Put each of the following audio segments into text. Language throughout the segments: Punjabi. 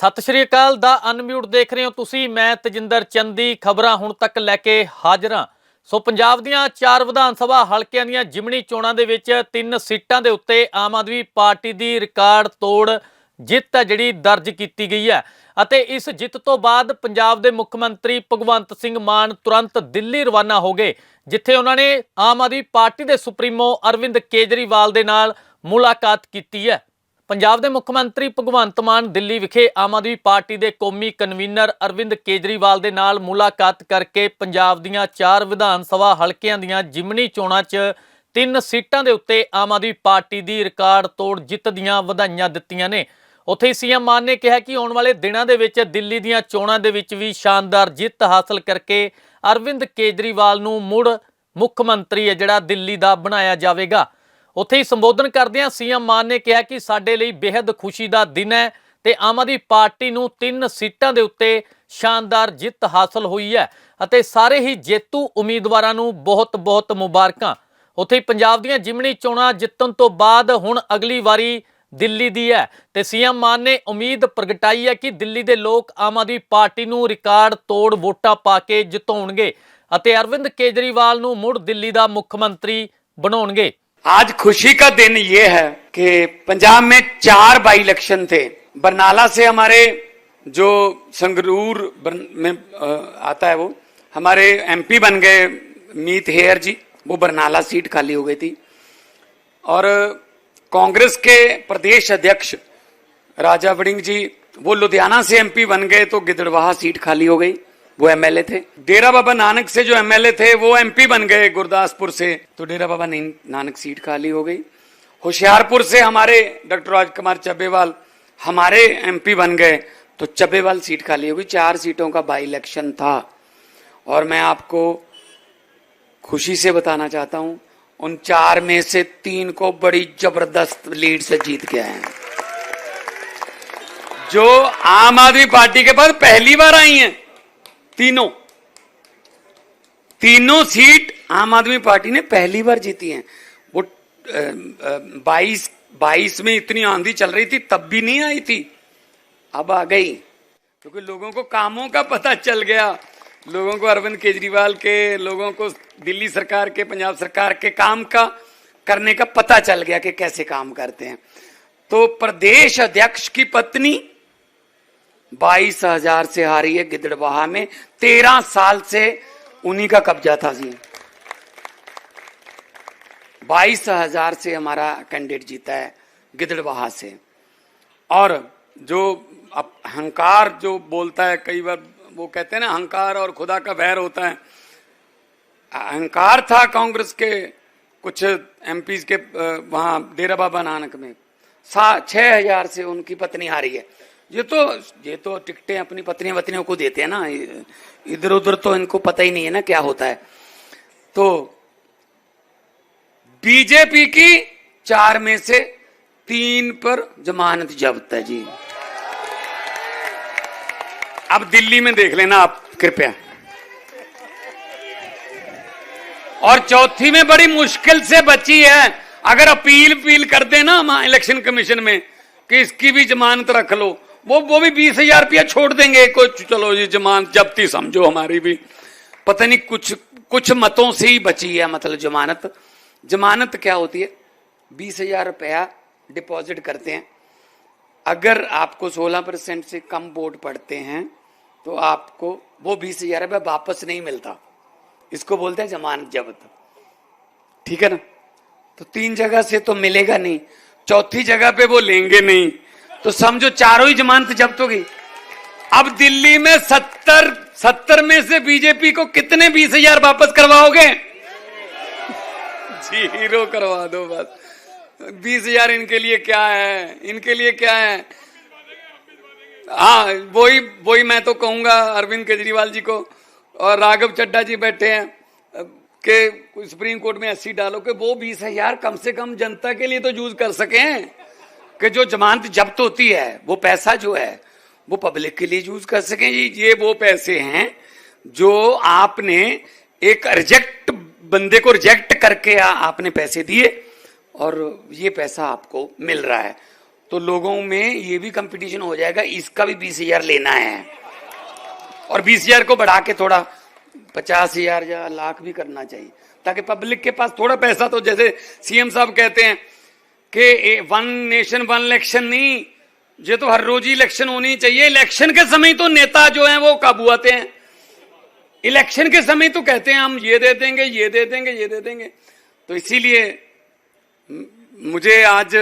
ਸਤਿ ਸ਼੍ਰੀ ਅਕਾਲ ਦਾ ਅਨਮਿਊਟ ਦੇਖ ਰਹੇ ਹੋ ਤੁਸੀਂ। ਮੈਂ ਤਜਿੰਦਰ ਚੰਦੀ, ਖਬਰਾਂ ਹੁਣ ਤੱਕ ਲੈ ਕੇ ਹਾਜ਼ਰ ਹਾਂ। ਸੋ ਪੰਜਾਬ ਦੀਆਂ ਚਾਰ ਵਿਧਾਨ ਸਭਾ ਹਲਕਿਆਂ ਦੀਆਂ ਜਿਮਣੀ ਚੋਣਾਂ ਦੇ ਵਿੱਚ ਤਿੰਨ ਸੀਟਾਂ ਦੇ ਉੱਤੇ ਆਮ ਆਦਮੀ ਪਾਰਟੀ ਦੀ ਰਿਕਾਰਡ ਤੋੜ ਜਿੱਤ ਹੈ ਜਿਹੜੀ ਦਰਜ ਕੀਤੀ ਗਈ ਹੈ। ਅਤੇ ਇਸ ਜਿੱਤ ਤੋਂ ਬਾਅਦ ਪੰਜਾਬ ਦੇ ਮੁੱਖ ਮੰਤਰੀ ਭਗਵੰਤ ਸਿੰਘ ਮਾਨ ਤੁਰੰਤ ਦਿੱਲੀ ਰਵਾਨਾ ਹੋ ਗਏ, ਜਿੱਥੇ ਉਹਨਾਂ ਨੇ ਆਮ ਆਦਮੀ ਪਾਰਟੀ ਦੇ ਸੁਪਰੀਮੋ ਅਰਵਿੰਦ ਕੇਜਰੀਵਾਲ ਦੇ ਨਾਲ ਮੁਲਾਕਾਤ ਕੀਤੀ ਹੈ। ਪੰਜਾਬ ਦੇ ਮੁੱਖ ਮੰਤਰੀ ਭਗਵੰਤ ਮਾਨ ਦਿੱਲੀ ਵਿਖੇ ਆਮ ਆਦਮੀ ਪਾਰਟੀ ਦੇ ਕੌਮੀ ਕਨਵੀਨਰ ਅਰਵਿੰਦ ਕੇਜਰੀਵਾਲ ਦੇ ਨਾਲ ਮੁਲਾਕਾਤ ਕਰਕੇ ਪੰਜਾਬ ਦੀਆਂ ਚਾਰ ਵਿਧਾਨ ਸਭਾ ਹਲਕਿਆਂ ਦੀਆਂ ਜ਼ਿਮਨੀ ਚੋਣਾਂ 'ਚ ਤਿੰਨ ਸੀਟਾਂ ਦੇ ਉੱਤੇ ਆਮ ਆਦਮੀ ਪਾਰਟੀ ਦੀ ਰਿਕਾਰਡ ਤੋੜ ਜਿੱਤ ਦੀਆਂ ਵਧਾਈਆਂ ਦਿੱਤੀਆਂ ਨੇ। ਉੱਥੇ ਹੀ ਸੀਐਮ ਮਾਨ ਨੇ ਕਿਹਾ ਕਿ ਆਉਣ ਵਾਲੇ ਦਿਨਾਂ ਦੇ ਵਿੱਚ ਦਿੱਲੀ ਦੀਆਂ ਚੋਣਾਂ ਦੇ ਵਿੱਚ ਵੀ ਸ਼ਾਨਦਾਰ ਜਿੱਤ ਹਾਸਲ ਕਰਕੇ ਅਰਵਿੰਦ ਕੇਜਰੀਵਾਲ ਨੂੰ ਮੁੜ ਮੁੱਖ ਮੰਤਰੀ ਹੈ ਜਿਹੜਾ ਦਿੱਲੀ ਦਾ ਬਣਾਇਆ ਜਾਵੇਗਾ। ਉੱਥੇ ਹੀ ਸੰਬੋਧਨ ਕਰਦਿਆਂ ਸੀਐਮ ਮਾਨ ਨੇ ਕਿਹਾ ਕਿ ਸਾਡੇ ਲਈ ਬੇहद ਖੁਸ਼ੀ ਦਾ ਦਿਨ ਹੈ ਤੇ ਆਮ ਆਦਮੀ ਪਾਰਟੀ ਨੂੰ ਤਿੰਨ ਸੀਟਾਂ ਦੇ ਉੱਤੇ ਸ਼ਾਨਦਾਰ ਜਿੱਤ ਹਾਸਲ ਹੋਈ ਹੈ ਅਤੇ ਸਾਰੇ ਹੀ ਜੇਤੂ ਉਮੀਦਵਾਰਾਂ ਨੂੰ ਬਹੁਤ-ਬਹੁਤ ਮੁਬਾਰਕਾਂ। ਉੱਥੇ ਹੀ ਪੰਜਾਬ ਦੀਆਂ ਜਿਮਣੀ ਚੋਣਾਂ ਜਿੱਤਣ ਤੋਂ ਬਾਅਦ ਹੁਣ ਅਗਲੀ ਵਾਰੀ ਦਿੱਲੀ ਦੀ ਹੈ ਤੇ ਸੀਐਮ ਮਾਨ ਨੇ ਉਮੀਦ ਪ੍ਰਗਟਾਈ ਹੈ ਕਿ ਦਿੱਲੀ ਦੇ ਲੋਕ ਆਮ ਆਦਮੀ ਪਾਰਟੀ ਨੂੰ ਰਿਕਾਰਡ ਤੋੜ ਵੋਟਾਂ ਪਾ ਕੇ ਜਿਤਾਉਣਗੇ ਅਤੇ ਅਰਵਿੰਦ ਕੇਜਰੀਵਾਲ ਨੂੰ ਮੁੜ ਦਿੱਲੀ ਦਾ ਮੁੱਖ ਮੰਤਰੀ ਬਣਾਉਣਗੇ। आज खुशी का दिन ये है कि पंजाब में चार बाई इलेक्शन थे। बरनाला से हमारे जो संगरूर में आता है वो, हमारे एमपी बन गए मीत हेयर जी। वो बरनाला सीट खाली हो गई थी। और कांग्रेस के प्रदेश अध्यक्ष राजा वड़िंग जी, वो लुधियाना से एमपी बन गए तो गिदड़वाहा सीट खाली हो गई। वो एमएलए थे। डेरा बाबा नानक से जो एमएलए थे, वो एमपी बन गए गुरदासपुर से। तो डेरा बाबा नानक सीट खाली हो गई। होशियारपुर से हमारे डॉक्टर राजकुमार चब्बेवाल, हमारे एमपी बन गए। तो चब्बेवाल सीट खाली हो गई। चार सीटों का बाई इलेक्शन था। और मैं आपको खुशी से बताना चाहता हूँ, उन चार में से तीन को बड़ी ज़बरदस्त लीड से जीत के आए जो आम आदमी पार्टी के पास पहली बार आई हैं तीनों तीनों सीट आम आदमी पार्टी ने पहली बार जीती हैं। वो बाईस बाईस में इतनी आंधी चल रही थी, तब भी नहीं आई थी। अब आ गई, क्योंकि लोगों को कामों का पता चल गया। लोगों को अरविंद केजरीवाल के, लोगों को दिल्ली सरकार के, पंजाब सरकार के काम का, करने का पता चल गया कि कैसे काम करते हैं। तो प्रदेश अध्यक्ष की पत्नी बाईस हज़ार से हारी है गिदड़बाहा में। तेरह साल से उन्हीं का कब्जा था जी। बाईस हज़ार से हमारा कैंडिडेट जीता है गिदड़बाहा से। और जो अहंकार जो बोलता है, कई बार वो कहते हैं ना, अहंकार और खुदा का वैर होता है। अहंकार था कांग्रेस के कुछ एमपीज के वहाँ, डेरा बाबा नानक में। छह हज़ार से उनकी पत्नी हारी है। ये तो ये तो टिकटें अपनी पत्नी वत्नियों को देते हैं ना इधर उधर तो इनको पता ही नहीं है ना क्या होता है। तो बीजेपी की चार में से तीन पर जमानत जब्त है जी। अब दिल्ली में देख लेना आप, कृपया। और चौथी में बड़ी मुश्किल से बची है, अगर अपील अपील कर देना इलेक्शन कमीशन में, कि इसकी भी जमानत रख लो। वो वो भी बीस हज़ार रुपया छोड़ देंगे। कुछ चलो ये जमानत, जब्ती समझो हमारी भी। पता नहीं कुछ कुछ मतों से ही बची है मतलब जमानत। जमानत क्या होती है? बीस हज़ार रुपया डिपॉजिट करते हैं। अगर आपको 16 परसेंट से कम वोट पड़ते हैं तो आपको वो बीस हज़ार रुपया वापस नहीं मिलता। इसको बोलते हैं जमानत जब्त। ठीक है ना? तो तीन जगह से तो मिलेगा नहीं। चौथी जगह पे वो लेंगे नहीं। तो समझो चारों ही जमानत जब्त हो गई। अब दिल्ली में सत्तर सत्तर में से बीजेपी को कितने बीस हज़ार वापस करवाओगे? ज़ीरो करवा दो बस। बीस हज़ार इनके लिए क्या है? इनके लिए क्या है? हाँ वही वही मैं तो कहूँगा अरविंद केजरीवाल जी को और राघव चड्डा जी बैठे हैं, के सुप्रीम कोर्ट में एससी डालो कि वो बीस हज़ार कम से कम जनता के लिए तो यूज़ कर सके। कि जो जमानत जब्त होती है वो पैसा जो है वो पब्लिक के लिए यूज़ कर सकें। जी ये वो पैसे हैं जो आपने एक रिजेक्ट बंदे को रिजेक्ट करके आ, आपने पैसे दिए और ये पैसा आपको मिल रहा है। तो लोगों में ये भी कंपटीशन हो जाएगा इसका भी बीस हज़ार लेना है। और बीस हज़ार को बढ़ा के थोड़ा पचास हज़ार या लाख भी करना चाहिए ताकि पब्लिक के पास थोड़ा पैसा तो जैसे सीएम साहब कहते हैं कि वन नेशन वन इलेक्शन नहीं। ये तो हर रोज इलेक्शन होनी चाहिए। इलेक्शन के समय तो नेता जो हैं, वो काबू आते हैं। इलेक्शन के समय तो कहते हैं, हम ये दे देंगे, ये दे देंगे, ये दे देंगे। तो इसीलिए मुझे आज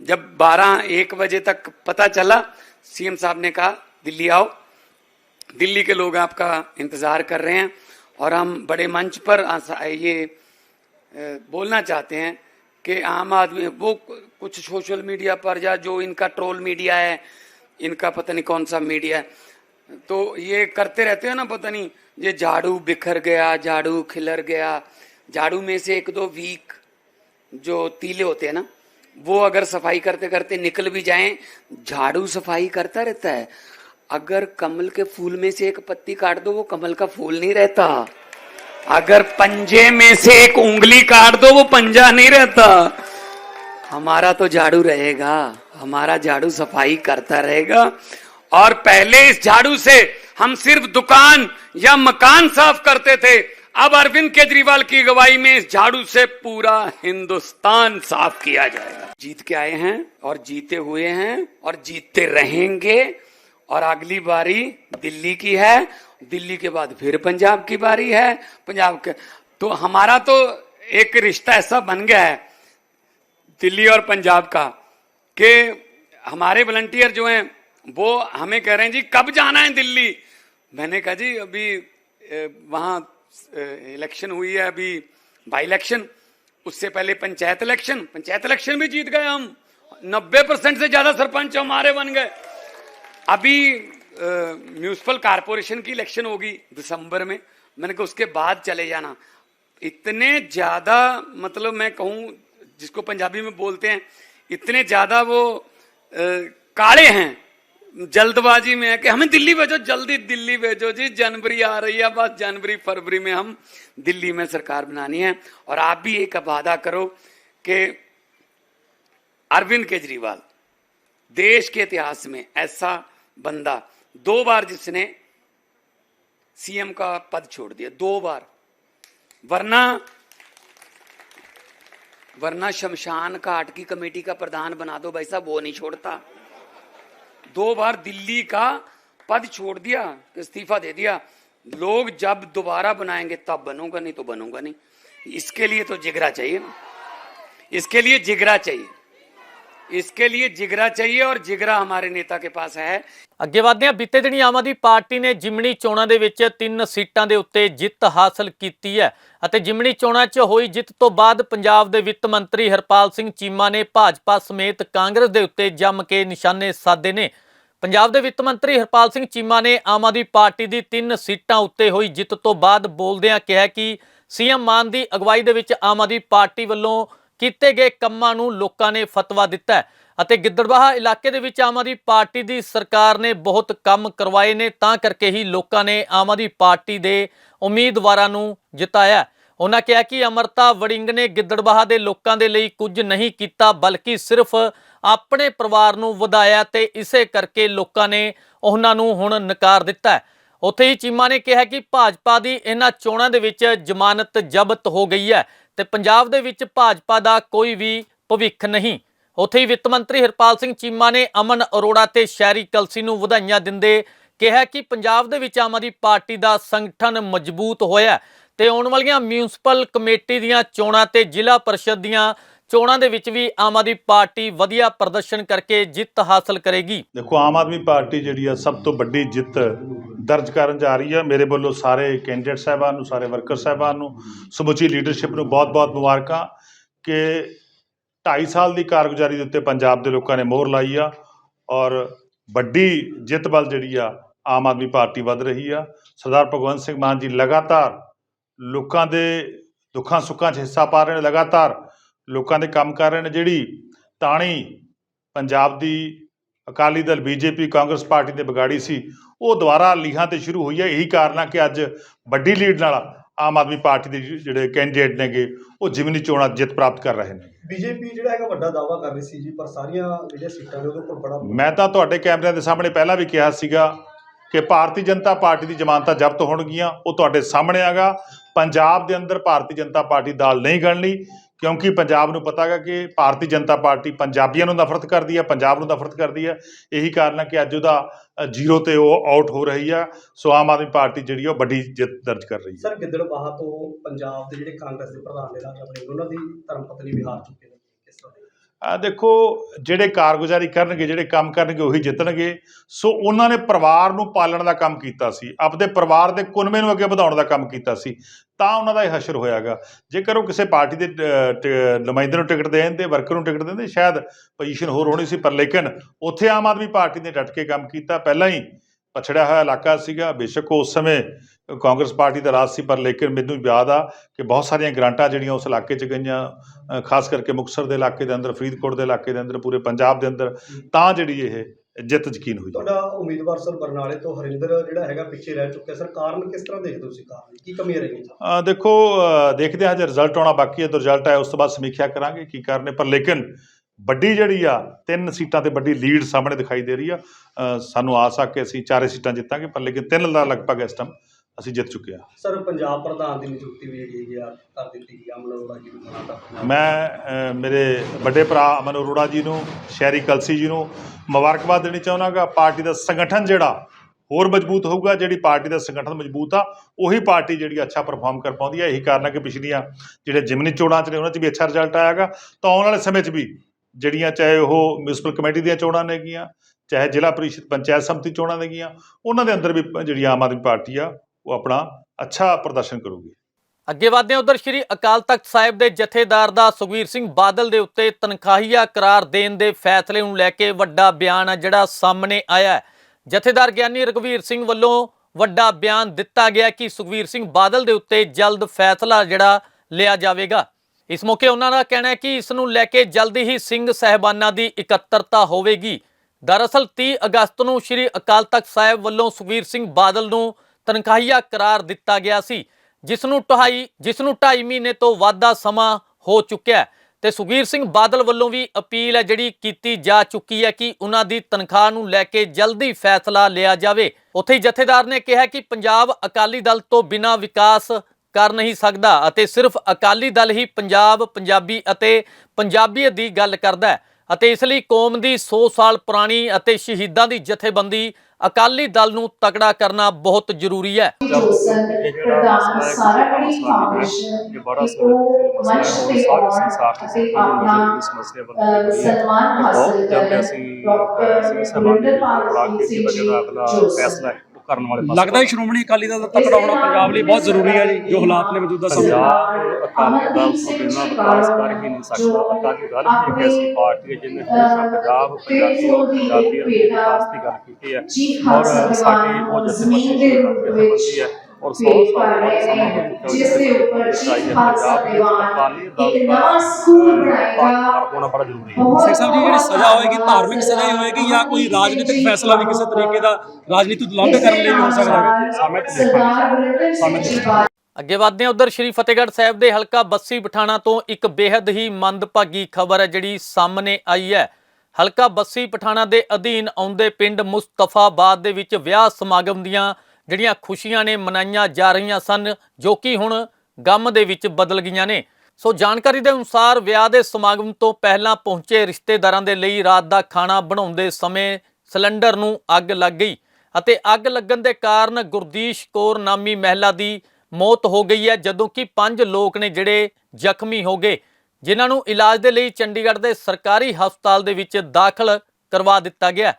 जब 12 एक बजे तक पता चला सीएम साहब ने कहा, दिल्ली आओ। दिल्ली के लोग आपका इंतज़ार कर रहे हैं। और हम बड़े मंच पर ये बोलना चाहते हैं। कि आम आदमी वो कुछ सोशल मीडिया पर या जो इनका ट्रोल मीडिया है, इनका पता नहीं कौन सा मीडिया है। तो ये करते रहते हैं ना, पता नहीं, ये झाड़ू बिखर गया, झाड़ू खिलर गया, झाड़ू में से एक दो वीक जो तीले होते हैं ना, वो अगर सफ़ाई करते करते निकल भी जाएँ, झाड़ू सफ़ाई करता रहता है। अगर कमल के फूल में से एक पत्ती काट दो, वो कमल का फूल नहीं रहता। अगर पंजे में से एक उंगली काट दो, वो पंजा नहीं रहता। हमारा तो झाड़ू रहेगा, हमारा झाड़ू सफ़ाई करता रहेगा। और पहले इस झाड़ू से हम सिर्फ़ दुकान या मकान साफ़ करते थे। अब अरविंद केजरीवाल की अगुवाई में इस झाड़ू से पूरा हिंदुस्तान साफ़ किया जाएगा। जीत के आए हैं और जीते हुए हैं और जीतते रहेंगे। और अगली बारी दिल्ली की है दिल्ली के बाद फिर पंजाब की बारी है। पंजाब के तो हमारा तो एक रिश्ता ऐसा बन गया है दिल्ली और पंजाब का कि हमारे वॉलंटियर जो हैं, वो हमें कह रहे हैं, जी, कब जाना है दिल्ली? मैंने कहा, जी, अभी वहाँ इलेक्शन हुई है, अभी बाई इलेक्शन उससे पहले पंचायत इलेक्शन पंचायत इलेक्शन भी जीत गए हम। नब्बे परसेंट से ज़्यादा सरपंच हमारे बन गए। अभी म्यूनिसिपल कारपोरेशन की इलेक्शन होगी दिसंबर में। मैंने कहा उसके बाद चले जाना। इतने ज़्यादा मतलब मैं कहूँ जिसको पंजाबी में बोलते हैं इतने ज़्यादा वो अ, काले हैं जल्दबाजी में है कि हमें दिल्ली भेजो जल्दी दिल्ली भेजो जी। जनवरी आ रही है बस जनवरी फरवरी में हम दिल्ली में सरकार बनानी है। और आप भी एक वादा करो कि अरविंद केजरीवाल देश के इतिहास में ऐसा बंदा दो बार जिसने सीएम का पद छोड़ दिया, दो बार। वरना वरना शमशान घाट की कमेटी का प्रधान बना दो भाई साहब, वो नहीं छोड़ता। दो बार दिल्ली का पद छोड़ दिया, इस्तीफा दे दिया। लोग जब दोबारा बनाएँगे, तब बनूँगा, नहीं तो बनूँगा नहीं। इसके लिए तो जिगरा चाहिए इसके लिए जिगरा चाहिए। इसके लिए जिगरा चाहिए और जिगरा हमारे नेता के पास है ਅੱਗੇ ਵਧਦੇ ਹਾਂ ਬੀਤੇ ਦਿਨੀ ਆਮ ਆਦਮੀ ਪਾਰਟੀ ਨੇ ਜਿਮਣੀ ਚੋਣਾਂ ਦੇ ਵਿੱਚ ਤਿੰਨ ਸੀਟਾਂ ਦੇ ਉੱਤੇ ਜਿੱਤ ਹਾਸਲ ਕੀਤੀ ਹੈ ਅਤੇ ਜਿਮਣੀ ਚੋਣਾਂ 'ਚ ਹੋਈ ਜਿੱਤ ਤੋਂ ਬਾਅਦ ਪੰਜਾਬ ਦੇ ਵਿੱਤ ਮੰਤਰੀ ਹਰਪਾਲ ਸਿੰਘ ਚੀਮਾ ਨੇ ਭਾਜਪਾ ਸਮੇਤ ਕਾਂਗਰਸ ਦੇ ਉੱਤੇ ਜੰਮ ਕੇ ਨਿਸ਼ਾਨੇ ਸਾਧੇ ਨੇ ਪੰਜਾਬ ਦੇ ਵਿੱਤ ਮੰਤਰੀ ਹਰਪਾਲ ਸਿੰਘ ਚੀਮਾ ਨੇ ਆਮ ਆਦਮੀ ਪਾਰਟੀ ਦੀ ਤਿੰਨ ਸੀਟਾਂ ਉੱਤੇ ਹੋਈ ਜਿੱਤ ਤੋਂ ਬਾਅਦ ਬੋਲਦਿਆਂ ਕਿਹਾ ਕਿ ਸੀਐਮ ਮਾਨ ਦੀ ਅਗਵਾਈ ਦੇ ਵਿੱਚ ਆਮ ਆਦਮੀ ਪਾਰਟੀ ਵੱਲੋਂ ਕੀਤੇ ਗਏ ਕੰਮਾਂ ਨੂੰ ਲੋਕਾਂ ਨੇ ਫਤਵਾ ਦਿੱਤਾ ਅਤੇ ਗਿੱਦੜਬਾਹਾ ਇਲਾਕੇ ਦੇ ਵਿੱਚ ਆਮ ਆਦਮੀ ਪਾਰਟੀ ਦੀ ਸਰਕਾਰ ਨੇ ਬਹੁਤ ਕੰਮ ਕਰਵਾਏ ਨੇ, ਤਾਂ ਕਰਕੇ ਹੀ ਲੋਕਾਂ ਨੇ ਆਮ ਆਦਮੀ ਪਾਰਟੀ ਦੇ ਉਮੀਦਵਾਰਾਂ ਨੂੰ ਜਿਤਾਇਆ ਉਹਨਾਂ ਕਿਹਾ ਕਿ ਅਮਰਤਾ ਵੜਿੰਗ ਨੇ ਗਿੱਦੜਬਾਹਾ ਦੇ ਲੋਕਾਂ ਦੇ ਲਈ ਕੁਝ ਨਹੀਂ ਕੀਤਾ, ਬਲਕਿ ਸਿਰਫ ਆਪਣੇ ਪਰਿਵਾਰ ਨੂੰ ਵਧਾਇਆ ਤੇ ਇਸੇ ਕਰਕੇ ਲੋਕਾਂ ਨੇ ਉਹਨਾਂ ਨੂੰ ਹੁਣ ਨਕਾਰ ਦਿੱਤਾ ਉੱਥੇ ਹੀ ਚੀਮਾ ਨੇ ਕਿਹਾ ਕਿ ਭਾਜਪਾ ਦੀ ਇਹਨਾਂ ਚੋਣਾਂ ਦੇ ਵਿੱਚ ਜ਼ਮਾਨਤ ਜ਼ਬਤ ਹੋ ਗਈ ਹੈ। ਤੇ ਪੰਜਾਬ ਦੇ ਵਿੱਚ ਭਾਜਪਾ ਦਾ ਕੋਈ ਵੀ ਭਵਿੱਖ ਨਹੀਂ। ਉੱਥੇ ਹੀ ਵਿੱਤ ਮੰਤਰੀ ਹਰਪਾਲ ਸਿੰਘ ਚੀਮਾ ਨੇ ਅਮਨ ਅਰੋੜਾ ਤੇ ਸ਼ਹਿਰੀ ਕਲਸੀ ਨੂੰ ਵਧਾਈਆਂ ਦਿੰਦੇ ਕਿਹਾ ਕਿ ਪੰਜਾਬ ਦੇ ਵਿੱਚ ਆਮ ਆਦਮੀ ਪਾਰਟੀ ਦਾ ਸੰਗਠਨ ਮਜ਼ਬੂਤ ਹੋਇਆ ਹੈ ਤੇ ਆਉਣ ਵਾਲੀਆਂ ਮਿਊਨਿਸਪਲ ਕਮੇਟੀ ਦੀਆਂ ਚੋਣਾਂ ਤੇ ਜ਼ਿਲ੍ਹਾ ਪਰਿਸ਼ਦ ਦੀਆਂ ਚੋਣਾਂ ਦੇ ਵਿੱਚ ਵੀ ਆਮ ਆਦਮੀ ਪਾਰਟੀ ਵਧੀਆ ਪ੍ਰਦਰਸ਼ਨ ਕਰਕੇ ਜਿੱਤ ਹਾਸਲ ਕਰੇਗੀ। ਦੇਖੋ, ਆਮ ਆਦਮੀ ਪਾਰਟੀ ਜਿਹੜੀ ਆ, ਸਭ ਤੋਂ ਵੱਡੀ ਜਿੱਤ ਦਰਜ ਕਰਨ ਜਾ ਰਹੀ ਆ। ਮੇਰੇ ਵੱਲੋਂ ਸਾਰੇ ਕੈਂਡੀਡੇਟ ਸਾਹਿਬਾਨ ਨੂੰ, ਸਾਰੇ ਵਰਕਰ ਸਾਹਿਬਾਨ ਨੂੰ, ਸਮੁੱਚੀ ਲੀਡਰਸ਼ਿਪ ਨੂੰ ਬਹੁਤ-ਬਹੁਤ ਮੁਬਾਰਕਾਂ ਕਿ 2.5 ਸਾਲ ਦੀ ਕਾਰਗੁਜ਼ਾਰੀ ਦੇ ਉੱਤੇ ਪੰਜਾਬ ਦੇ ਲੋਕਾਂ ਨੇ ਮੋਹਰ ਲਾਈ ਆ ਔਰ ਵੱਡੀ ਜਿੱਤ ਵੱਲ ਜਿਹੜੀ ਆ, ਆਮ ਆਦਮੀ ਪਾਰਟੀ ਵੱਧ ਰਹੀ ਆ। ਸਰਦਾਰ ਭਗਵੰਤ ਸਿੰਘ ਮਾਨ ਜੀ ਲਗਾਤਾਰ ਲੋਕਾਂ ਦੇ ਦੁੱਖਾਂ ਸੁੱਖਾਂ 'ਚ ਹਿੱਸਾ ਪਾ ਰਹੇ ਨੇ, ਲਗਾਤਾਰ ਲੋਕਾਂ ਦੇ ਕੰਮ ਕਰ ਰਹੇ ਨੇ ਜਿਹੜੀ ਤਾਣੀ ਪੰਜਾਬ ਦੀ ਅਕਾਲੀ ਦਲ ਬੀਜੇਪੀ ਕਾਂਗਰਸ ਪਾਰਟੀ ਨੇ ਵਿਗਾੜੀ ਸੀ ਉਹ ਦੁਬਾਰਾ ਲੀਹਾਂ ਤੇ ਸ਼ੁਰੂ ਹੋਈ ਹੈ। ਇਹੀ ਕਾਰਨ ਆ ਕਿ ਅੱਜ ਵੱਡੀ ਲੀਡ ਨਾਲ ਆਮ ਆਦਮੀ ਪਾਰਟੀ ਦੇ ਜਿਹੜੇ ਕੈਂਡੀਡੇਟ ਨੇਗੇ ਉਹ ਜਿਮਨੀ ਚੋਣਾਂ ਜਿੱਤ ਪ੍ਰਾਪਤ ਕਰ ਰਹੇ ਨੇ। ਬੀਜੇਪੀ ਜਿਹੜਾ ਹੈਗਾ ਵੱਡਾ ਦਾਵਾ ਕਰ ਰਹੀ ਸੀ ਜੀ ਪਰ ਸਾਰੀਆਂ ਜਿਹੜੀਆਂ ਸੀਟਾਂ ਨੇ ਉਹਦੇ ਉੱਪਰ ਬੜਾ ਮੈਂ ਤਾਂ ਤੁਹਾਡੇ ਕੈਮਰਿਆਂ ਦੇ ਸਾਹਮਣੇ ਪਹਿਲਾਂ ਵੀ ਕਿਹਾ ਸੀਗਾ ਕਿ ਭਾਰਤੀ ਜਨਤਾ ਪਾਰਟੀ ਦੀ ਜ਼ਮਾਨਤਾਂ ਜ਼ਬਤ ਹੋਣਗੀਆਂ ਉਹ ਤੁਹਾਡੇ ਸਾਹਮਣੇ ਆਗਾ। ਪੰਜਾਬ ਦੇ ਅੰਦਰ ਭਾਰਤੀ ਜਨਤਾ ਪਾਰਟੀ ਦਾਲ ਨਹੀਂ ਗਣਨੀ ਕਿਉਂਕਿ ਪੰਜਾਬ ਨੂੰ ਪਤਾ ਹੈਗਾ ਕਿ ਭਾਰਤੀ ਜਨਤਾ ਪਾਰਟੀ ਪੰਜਾਬੀਆਂ ਨੂੰ ਨਫ਼ਰਤ ਕਰਦੀ ਹੈ ਪੰਜਾਬ ਨੂੰ ਨਫ਼ਰਤ ਕਰਦੀ ਹੈ ਇਹੀ ਕਾਰਨ ਹੈ ਕਿ ਅੱਜ ਉਹਦਾ ਜ਼ੀਰੋ ਤੇ ਉਹ ਆਊਟ ਹੋ ਰਹੀ ਆ। ਸੋ ਆਮ ਆਦਮੀ ਪਾਰਟੀ ਜਿਹੜੀ ਆ ਉਹ ਵੱਡੀ ਜਿੱਤ ਦਰਜ ਕਰ ਰਹੀ ਹੈ ਸਰ ਗਿੱਦੜਬਾਹਾ ਤੋਂ ਪੰਜਾਬ ਦੇ ਜਿਹੜੇ ਕਾਂਗਰਸ ਦੇ ਪ੍ਰਧਾਨ ਨੇ ਰਾਜ ਵੜਿੰਗ ਉਹਨਾਂ ਦੀ ਧਰਮ ਪਤਨੀ ਵੀ ਹਾਰ ਚੁੱਕੇ ਨੇ। ਆ ਦੇਖੋ, ਜਿਹੜੇ ਕਾਰਗੁਜ਼ਾਰੀ ਕਰਨਗੇ, ਜਿਹੜੇ ਕੰਮ ਕਰਨਗੇ, ਉਹੀ ਜਿੱਤਣਗੇ। ਸੋ ਉਹਨਾਂ ਨੇ ਪਰਿਵਾਰ ਨੂੰ ਪਾਲਣ ਦਾ ਕੰਮ ਕੀਤਾ ਸੀ। ਆਪਦੇ ਪਰਿਵਾਰ ਦੇ ਕੁਨਮੇ ਨੂੰ ਅੱਗੇ ਵਧਾਉਣ ਦਾ ਕੰਮ ਕੀਤਾ ਸੀ। ਤਾਂ ਉਹਨਾਂ ਦਾ ਇਹ ਹਸ਼ਰ ਹੋਇਆਗਾ। ਜੇਕਰ ਉਹ ਕਿਸੇ ਪਾਰਟੀ ਦੇ ਨੁਮਾਇੰਦੇ ਨੂੰ ਟਿਕਟ ਦੇਣ ਤੇ ਵਰਕਰ ਨੂੰ ਟਿਕਟ ਦਿੰਦੇ ਸ਼ਾਇਦ ਪੋਜੀਸ਼ਨ ਹੋਰ ਹੋਣੀ ਸੀ, ਪਰ ਲੇਕਿਨ ਉੱਥੇ ਆਮ ਆਦਮੀ ਪਾਰਟੀ ਨੇ ਡਟ ਕੇ ਕੰਮ ਕੀਤਾ। ਪਹਿਲਾਂ ਹੀ ਪਛੜਿਆ ਹੋਇਆ ਇਲਾਕਾ ਸੀਗਾ। ਬੇਸ਼ੱਕ ਉਸ ਸਮੇਂ ਕਾਂਗਰਸ ਪਾਰਟੀ ਦਾ ਰਾਜ ਸੀ ਪਰ ਲੇਕਿਨ ਮੈਨੂੰ ਯਾਦ ਆ ਕਿ ਬਹੁਤ ਸਾਰੀਆਂ ਗ੍ਰਾਂਟਾਂ ਜਿਹੜੀਆਂ ਉਸ ਇਲਾਕੇ 'ਚ ਗਈਆਂ ਖਾਸ ਕਰਕੇ ਮੁਕਤਸਰ ਦੇ ਇਲਾਕੇ ਦੇ ਅੰਦਰ ਫਰੀਦਕੋਟ ਦੇ ਇਲਾਕੇ ਦੇ ਅੰਦਰ ਪੂਰੇ ਪੰਜਾਬ ਦੇ ਅੰਦਰ ਤਾਂ ਜਿਹੜੀ ਇਹ ਜਿੱਤ ਯਕੀਨ ਹੋਈ। ਤੁਹਾਡਾ ਉਮੀਦਵਾਰ ਸਰ ਬਰਨਾਲੇ ਤੋਂ ਹਰਿੰਦਰ ਜਿਹੜਾ ਹੈਗਾ ਪਿੱਛੇ ਰਹਿ ਚੁੱਕਿਆ ਸਰ ਕਾਰਨ ਕਿਸ ਤਰ੍ਹਾਂ ਦੇਖਦੇ ਹੋ ਤੁਸੀਂ ਕਾਰਨ? ਕੀ ਕਮੀਆਂ ਰਹੀਆਂ ਦੇਖੋ ਦੇਖਦੇ ਹਾਂ ਜੇ ਰਿਜ਼ਲਟ ਆਉਣਾ ਬਾਕੀ ਹੈ ਤਾਂ ਰਿਜ਼ਲਟ ਆਇਆ ਉਸ ਤੋਂ ਬਾਅਦ ਸਮੀਖਿਆ ਕਰਾਂਗੇ ਕੀ ਕਰਨੇ ਪਰ ਲੇਕਿਨ ਵੱਡੀ ਜਿਹੜੀ ਆ ਤਿੰਨ ਸੀਟਾਂ ਤੇ ਵੱਡੀ ਲੀਡ ਸਾਹਮਣੇ ਦਿਖਾਈ ਦੇ ਰਹੀ ਆ। ਸਾਨੂੰ ਆਸ ਆ ਕਿ ਅਸੀਂ ਚਾਰੇ ਸੀਟਾਂ ਜਿੱਤਾਂਗੇ ਪਰ ਲੇਕਿਨ ਤਿੰਨ ਦਾ ਲਗਭਗ ਇਸ ਟਾਈਮ ਅਸੀਂ ਜਿੱਤ ਚੁੱਕੇ ਹਾਂ। ਸਰ ਪੰਜਾਬ ਪ੍ਰਧਾਨ ਦੀ ਨਿਯੁਕਤੀ ਵੀ ਜਿਹੜੀ ਹੈਗੀ ਆ ਕਰ ਦਿੱਤੀ ਗਈ ਅਮਨ ਅਰੋੜਾ ਜੀ ਨੂੰ ਬਣਾਤਾ ਮੈਂ ਅ, ਮੇਰੇ ਵੱਡੇ ਭਰਾ ਅਮਨ ਅਰੋੜਾ ਜੀ ਨੂੰ ਸ਼ਹਿਰੀ ਕਲਸੀ ਜੀ ਨੂੰ ਮੁਬਾਰਕਬਾਦ ਦੇਣੀ ਚਾਹੁੰਦਾਗਾ ਪਾਰਟੀ ਦਾ ਸੰਗਠਨ ਜਿਹੜਾ ਹੋਰ ਮਜ਼ਬੂਤ ਹੋਊਗਾ ਜਿਹੜੀ ਪਾਰਟੀ ਦਾ ਸੰਗਠਨ ਮਜ਼ਬੂਤ ਆ ਉਹੀ ਪਾਰਟੀ ਜਿਹੜੀ ਅੱਛਾ ਪਰਫਾਰਮ ਕਰ ਪਾਉਂਦੀ ਹੈ ਇਹੀ ਕਾਰਨ ਹੈ ਕਿ ਪਿਛਲੀਆਂ ਜਿਹੜੇ ਜਿਮਨੀ ਚੋਣਾਂ ਚ ਨੇ ਉਹਨਾਂ 'ਚ ਵੀ ਅੱਛਾ ਰਿਜ਼ਲਟ ਆਇਆਗਾ ਤਾਂ ਆਉਣ ਵਾਲੇ ਸਮੇਂ 'ਚ ਵੀ ਜਿਹੜੀਆਂ ਚਾਹੇ ਉਹ ਮਿਊਨਿਸਪਲ ਕਮੇਟੀ ਦੀਆਂ ਚੋਣਾਂ ਨੇਗੀਆਂ ਚਾਹੇ ਜ਼ਿਲ੍ਹਾ ਪਰਿਸ਼ਦ ਪੰਚਾਇਤ ਸਮਿਤੀ ਚੋਣਾਂ ਨੇਗੀਆਂ ਉਹਨਾਂ ਦੇ ਅੰਦਰ ਵੀ ਜਿਹੜੀ ਆਮ ਆਦਮੀ ਪਾਰਟੀ ਆ ਉਹ ਆਪਣਾ ਅੱਛਾ ਪ੍ਰਦਰਸ਼ਨ ਕਰੂਗੀ। ਅੱਗੇ ਵਧਦੇ ਹਾਂ ਉਧਰ ਸ਼੍ਰੀ ਅਕਾਲ ਤਖਤ ਸਾਹਿਬ ਦੇ ਜਥੇਦਾਰ ਦਾ ਸੁਖਵੀਰ ਸਿੰਘ ਬਾਦਲ ਦੇ ਉੱਤੇ ਤਨਖਾਹੀਆ ਕਰਾਰ ਦੇਣ ਦੇ ਫੈਸਲੇ ਨੂੰ ਲੈ ਕੇ ਵੱਡਾ ਬਿਆਨ ਹੈ ਜਿਹੜਾ ਸਾਹਮਣੇ ਆਇਆ ਜਥੇਦਾਰ ਗਿਆਨੀ ਰਘਵੀਰ ਸਿੰਘ ਵੱਲੋਂ ਵੱਡਾ ਬਿਆਨ ਦਿੱਤਾ ਗਿਆ ਕਿ ਸੁਖਵੀਰ ਸਿੰਘ ਬਾਦਲ ਦੇ ਉੱਤੇ ਜਲਦ ਫੈਸਲਾ ਜਿਹੜਾ ਲਿਆ ਜਾਵੇਗਾ। ਇਸ ਮੌਕੇ ਉਹਨਾਂ ਦਾ ਕਹਿਣਾ ਹੈ ਕਿ ਇਸ ਨੂੰ ਲੈ ਕੇ ਜਲਦੀ ਹੀ ਸਿੰਘ ਸਹਿਬਾਨਾਂ ਦੀ ਇਕੱਤਰਤਾ ਹੋਵੇਗੀ। ਦਰਅਸਲ 30 ਅਗਸਤ ਨੂੰ ਸ਼੍ਰੀ ਅਕਾਲ ਤਖਤ ਸਾਹਿਬ ਵੱਲੋਂ ਸੁਖਵੀਰ ਸਿੰਘ ਬਾਦਲ ਨੂੰ ਤਨਖਾਹੀਆ ਕਰਾਰ ਦਿੱਤਾ ਗਿਆ ਸੀ ਜਿਸ ਨੂੰ ਢਾਈ ਜਿਸ ਨੂੰ 2.5 ਮਹੀਨੇ ਤੋਂ ਵੱਧ ਦਾ ਸਮਾਂ ਹੋ ਚੁੱਕਿਆ ਹੈ। ਤੇ ਸੁਖਬੀਰ ਸਿੰਘ ਬਾਦਲ ਵੱਲੋਂ ਵੀ ਅਪੀਲ ਹੈ, ਜਿਹੜੀ ਕੀਤੀ ਜਾ ਚੁੱਕੀ ਹੈ ਕਿ ਉਹਨਾਂ ਦੀ ਤਨਖਾਹ ਨੂੰ ਲੈ ਕੇ ਜਲਦੀ ਫੈਸਲਾ ਲਿਆ ਜਾਵੇ। ਉੱਥੇ ਹੀ ਜਥੇਦਾਰ ਨੇ ਕਿਹਾ ਕਿ ਪੰਜਾਬ ਅਕਾਲੀ ਦਲ ਤੋਂ ਬਿਨਾਂ ਵਿਕਾਸ ਕਰ ਨਹੀਂ ਸਕਦਾ ਅਤੇ ਸਿਰਫ ਅਕਾਲੀ ਦਲ ਹੀ ਪੰਜਾਬ, ਪੰਜਾਬੀ ਅਤੇ ਪੰਜਾਬੀਅਤ ਦੀ ਗੱਲ ਕਰਦਾ ਹੈ। ਅਤੇ ਇਸ ਲਈ ਕੌਮ ਦੀ 100 ਸਾਲ ਪੁਰਾਣੀ ਅਤੇ ਸ਼ਹੀਦਾਂ ਦੀ ਜਥੇਬੰਦੀ ਅਕਾਲੀ ਦਲ ਨੂੰ ਤਕੜਾ ਕਰਨਾ ਬਹੁਤ ਜ਼ਰੂਰੀ ਹੈ ਆਪਣਾ। ਸਨਮਾਨ ਹਾਸਲ ਕਰਨ ਅਸੀਂ ਡਾਕਟਰ ਸਿੰਘ ਸਾਹਿਬਾਨ ਦੀ ਅਗਲਾ ਜੋ ਫੈਸਲਾ ਹੈ ਕਰਨ ਵਾਲੇ ਪਾਸੇ ਲੱਗਦਾ ਹੈ ਸ਼੍ਰੋਮਣੀ ਅਕਾਲੀ ਦਲ ਦਾ ਤਕੜਾ ਹੋਣਾ ਪੰਜਾਬ ਲਈ ਬਹੁਤ ਜ਼ਰੂਰੀ ਹੈ ਜੀ ਜੋ ਹਾਲਾਤ ਨੇ ਮੌਜੂਦਾ ਸਮੇਂ ਪੰਜਾਬ ਅਕਾਲੀ ਦਲ ਤੋਂ ਬਿਨਾਂ ਵਿਕਾਸ ਕਰ ਹੀ ਨਹੀਂ ਸਕਦਾ। ਅਕਾਲੀ ਦਲ ਹੀ ਇੱਕ ਐਸੀ ਪਾਰਟੀ ਹੈ ਜਿਹਨੇ ਹਮੇਸ਼ਾ ਪੰਜਾਬ ਪੰਜਾਬੀ ਔਰ ਪੰਜਾਬੀ ਦੇ ਵਿਕਾਸ ਦੀ ਗੱਲ ਕੀਤੀ ਹੈ। ਔਰ ਸਾਡੀ ਉਹ ਜ਼ਮੀਨ ਦੇ ਰੂਪ ਜਥੇਬੰਦੀ ਹੈ ਔਰ 100 ਸਾਲ ਦਾ ਸਮਾਂ ਹੋ ਚੁੱਕਾ ਜਿਸ ਦੇ ਉੱਪਰ ਸ਼ਹੀਦ ਖਾਲਸਾ ਪੰਜਾਬ ਵਿੱਚ ਦੀਵਾਨ ਅਕਾਲੀ ਦਲ ਇੱਕ ਦਾ ਨਵਾਂ ਸਕੂਲ ਬਣਾਏਗਾ। ਪਾਰਟਨਰ ਹੋਣਾ ਬੜਾ ਜ਼ਰੂਰੀ ਹੈ। ਬਹੁਤ ਸਿੰਘ ਸਾਹਿਬ ਜੀ ਜਿਹੜੀ ਸਜ਼ਾ ਹੋਏਗੀ ਧਾਰਮਿਕ ਸਜ਼ਾ ਹੀ ਹੋਏਗੀ ਜਾਂ ਕੋਈ ਰਾਜਨੀਤਿਕ ਫੈਸਲਾ ਵੀ ਕਿਸੇ ਤਰੀਕੇ ਦਾ ਰਾਜਨੀਤਿਕ ਲਾਂਭੇ ਕਰਨ ਲਈ ਵੀ ਹੋ ਸਕਦਾ। ਹੈ ਸਮੇਂ ਤੇ ਸਿੰਘ ਜੀ ਬਾਦਲ ਅੱਗੇ ਵਧਦੇ ਹਾਂ ਉਧਰ ਸ਼੍ਰੀ ਫਤਿਹਗੜ੍ਹ ਸਾਹਿਬ ਦੇ ਹਲਕਾ ਬੱਸੀ ਪਠਾਣਾ ਤੋਂ ਇੱਕ ਬੇहद ਹੀ ਮੰਦਭਾਗੀ ਖਬਰ ਹੈ ਜਿਹੜੀ ਸਾਹਮਣੇ ਆਈ ਹੈ। ਹਲਕਾ ਬੱਸੀ ਪਠਾਣਾ ਦੇ ਅਧੀਨ ਆਉਂਦੇ ਪਿੰਡ ਮੁਸਤਫਾਬਾਦ ਦੇ ਵਿੱਚ ਵਿਆਹ ਸਮਾਗਮ ਦੀਆਂ ਜਿਹੜੀਆਂ ਖੁਸ਼ੀਆਂ ਨੇ ਮਨਾਈਆਂ ਜਾ ਰਹੀਆਂ ਸਨ, ਜੋ ਕਿ ਹੁਣ ਗਮ ਦੇ ਵਿੱਚ ਬਦਲ ਗਈਆਂ ਨੇ। ਸੋ ਜਾਣਕਾਰੀ ਦੇ ਅਨੁਸਾਰ ਵਿਆਹ ਦੇ ਸਮਾਗਮ ਤੋਂ ਪਹਿਲਾਂ ਪਹੁੰਚੇ ਰਿਸ਼ਤੇਦਾਰਾਂ ਦੇ ਲਈ ਰਾਤ ਦਾ ਖਾਣਾ ਬਣਾਉਂਦੇ ਸਮੇਂ ਸਿਲੰਡਰ ਨੂੰ ਅੱਗ ਲੱਗ ਗਈ ਅਤੇ ਅੱਗ ਲੱਗਣ ਦੇ ਕਾਰਨ ਗੁਰਦੀਸ਼ ਕੌਰ ਨਾਮੀ ਮਹਿਲਾ ਦੀ ਮੌਤ ਹੋ ਗਈ ਹੈ, ਜਦੋਂ ਕਿ ਪੰਜ ਲੋਕ ਨੇ ਜਿਹੜੇ ਜ਼ਖਮੀ ਹੋ ਗਏ, ਜਿਨ੍ਹਾਂ ਨੂੰ ਇਲਾਜ ਦੇ ਲਈ ਚੰਡੀਗੜ੍ਹ ਦੇ ਸਰਕਾਰੀ ਹਸਪਤਾਲ ਦੇ ਵਿੱਚ ਦਾਖਲ ਕਰਵਾ ਦਿੱਤਾ ਗਿਆ।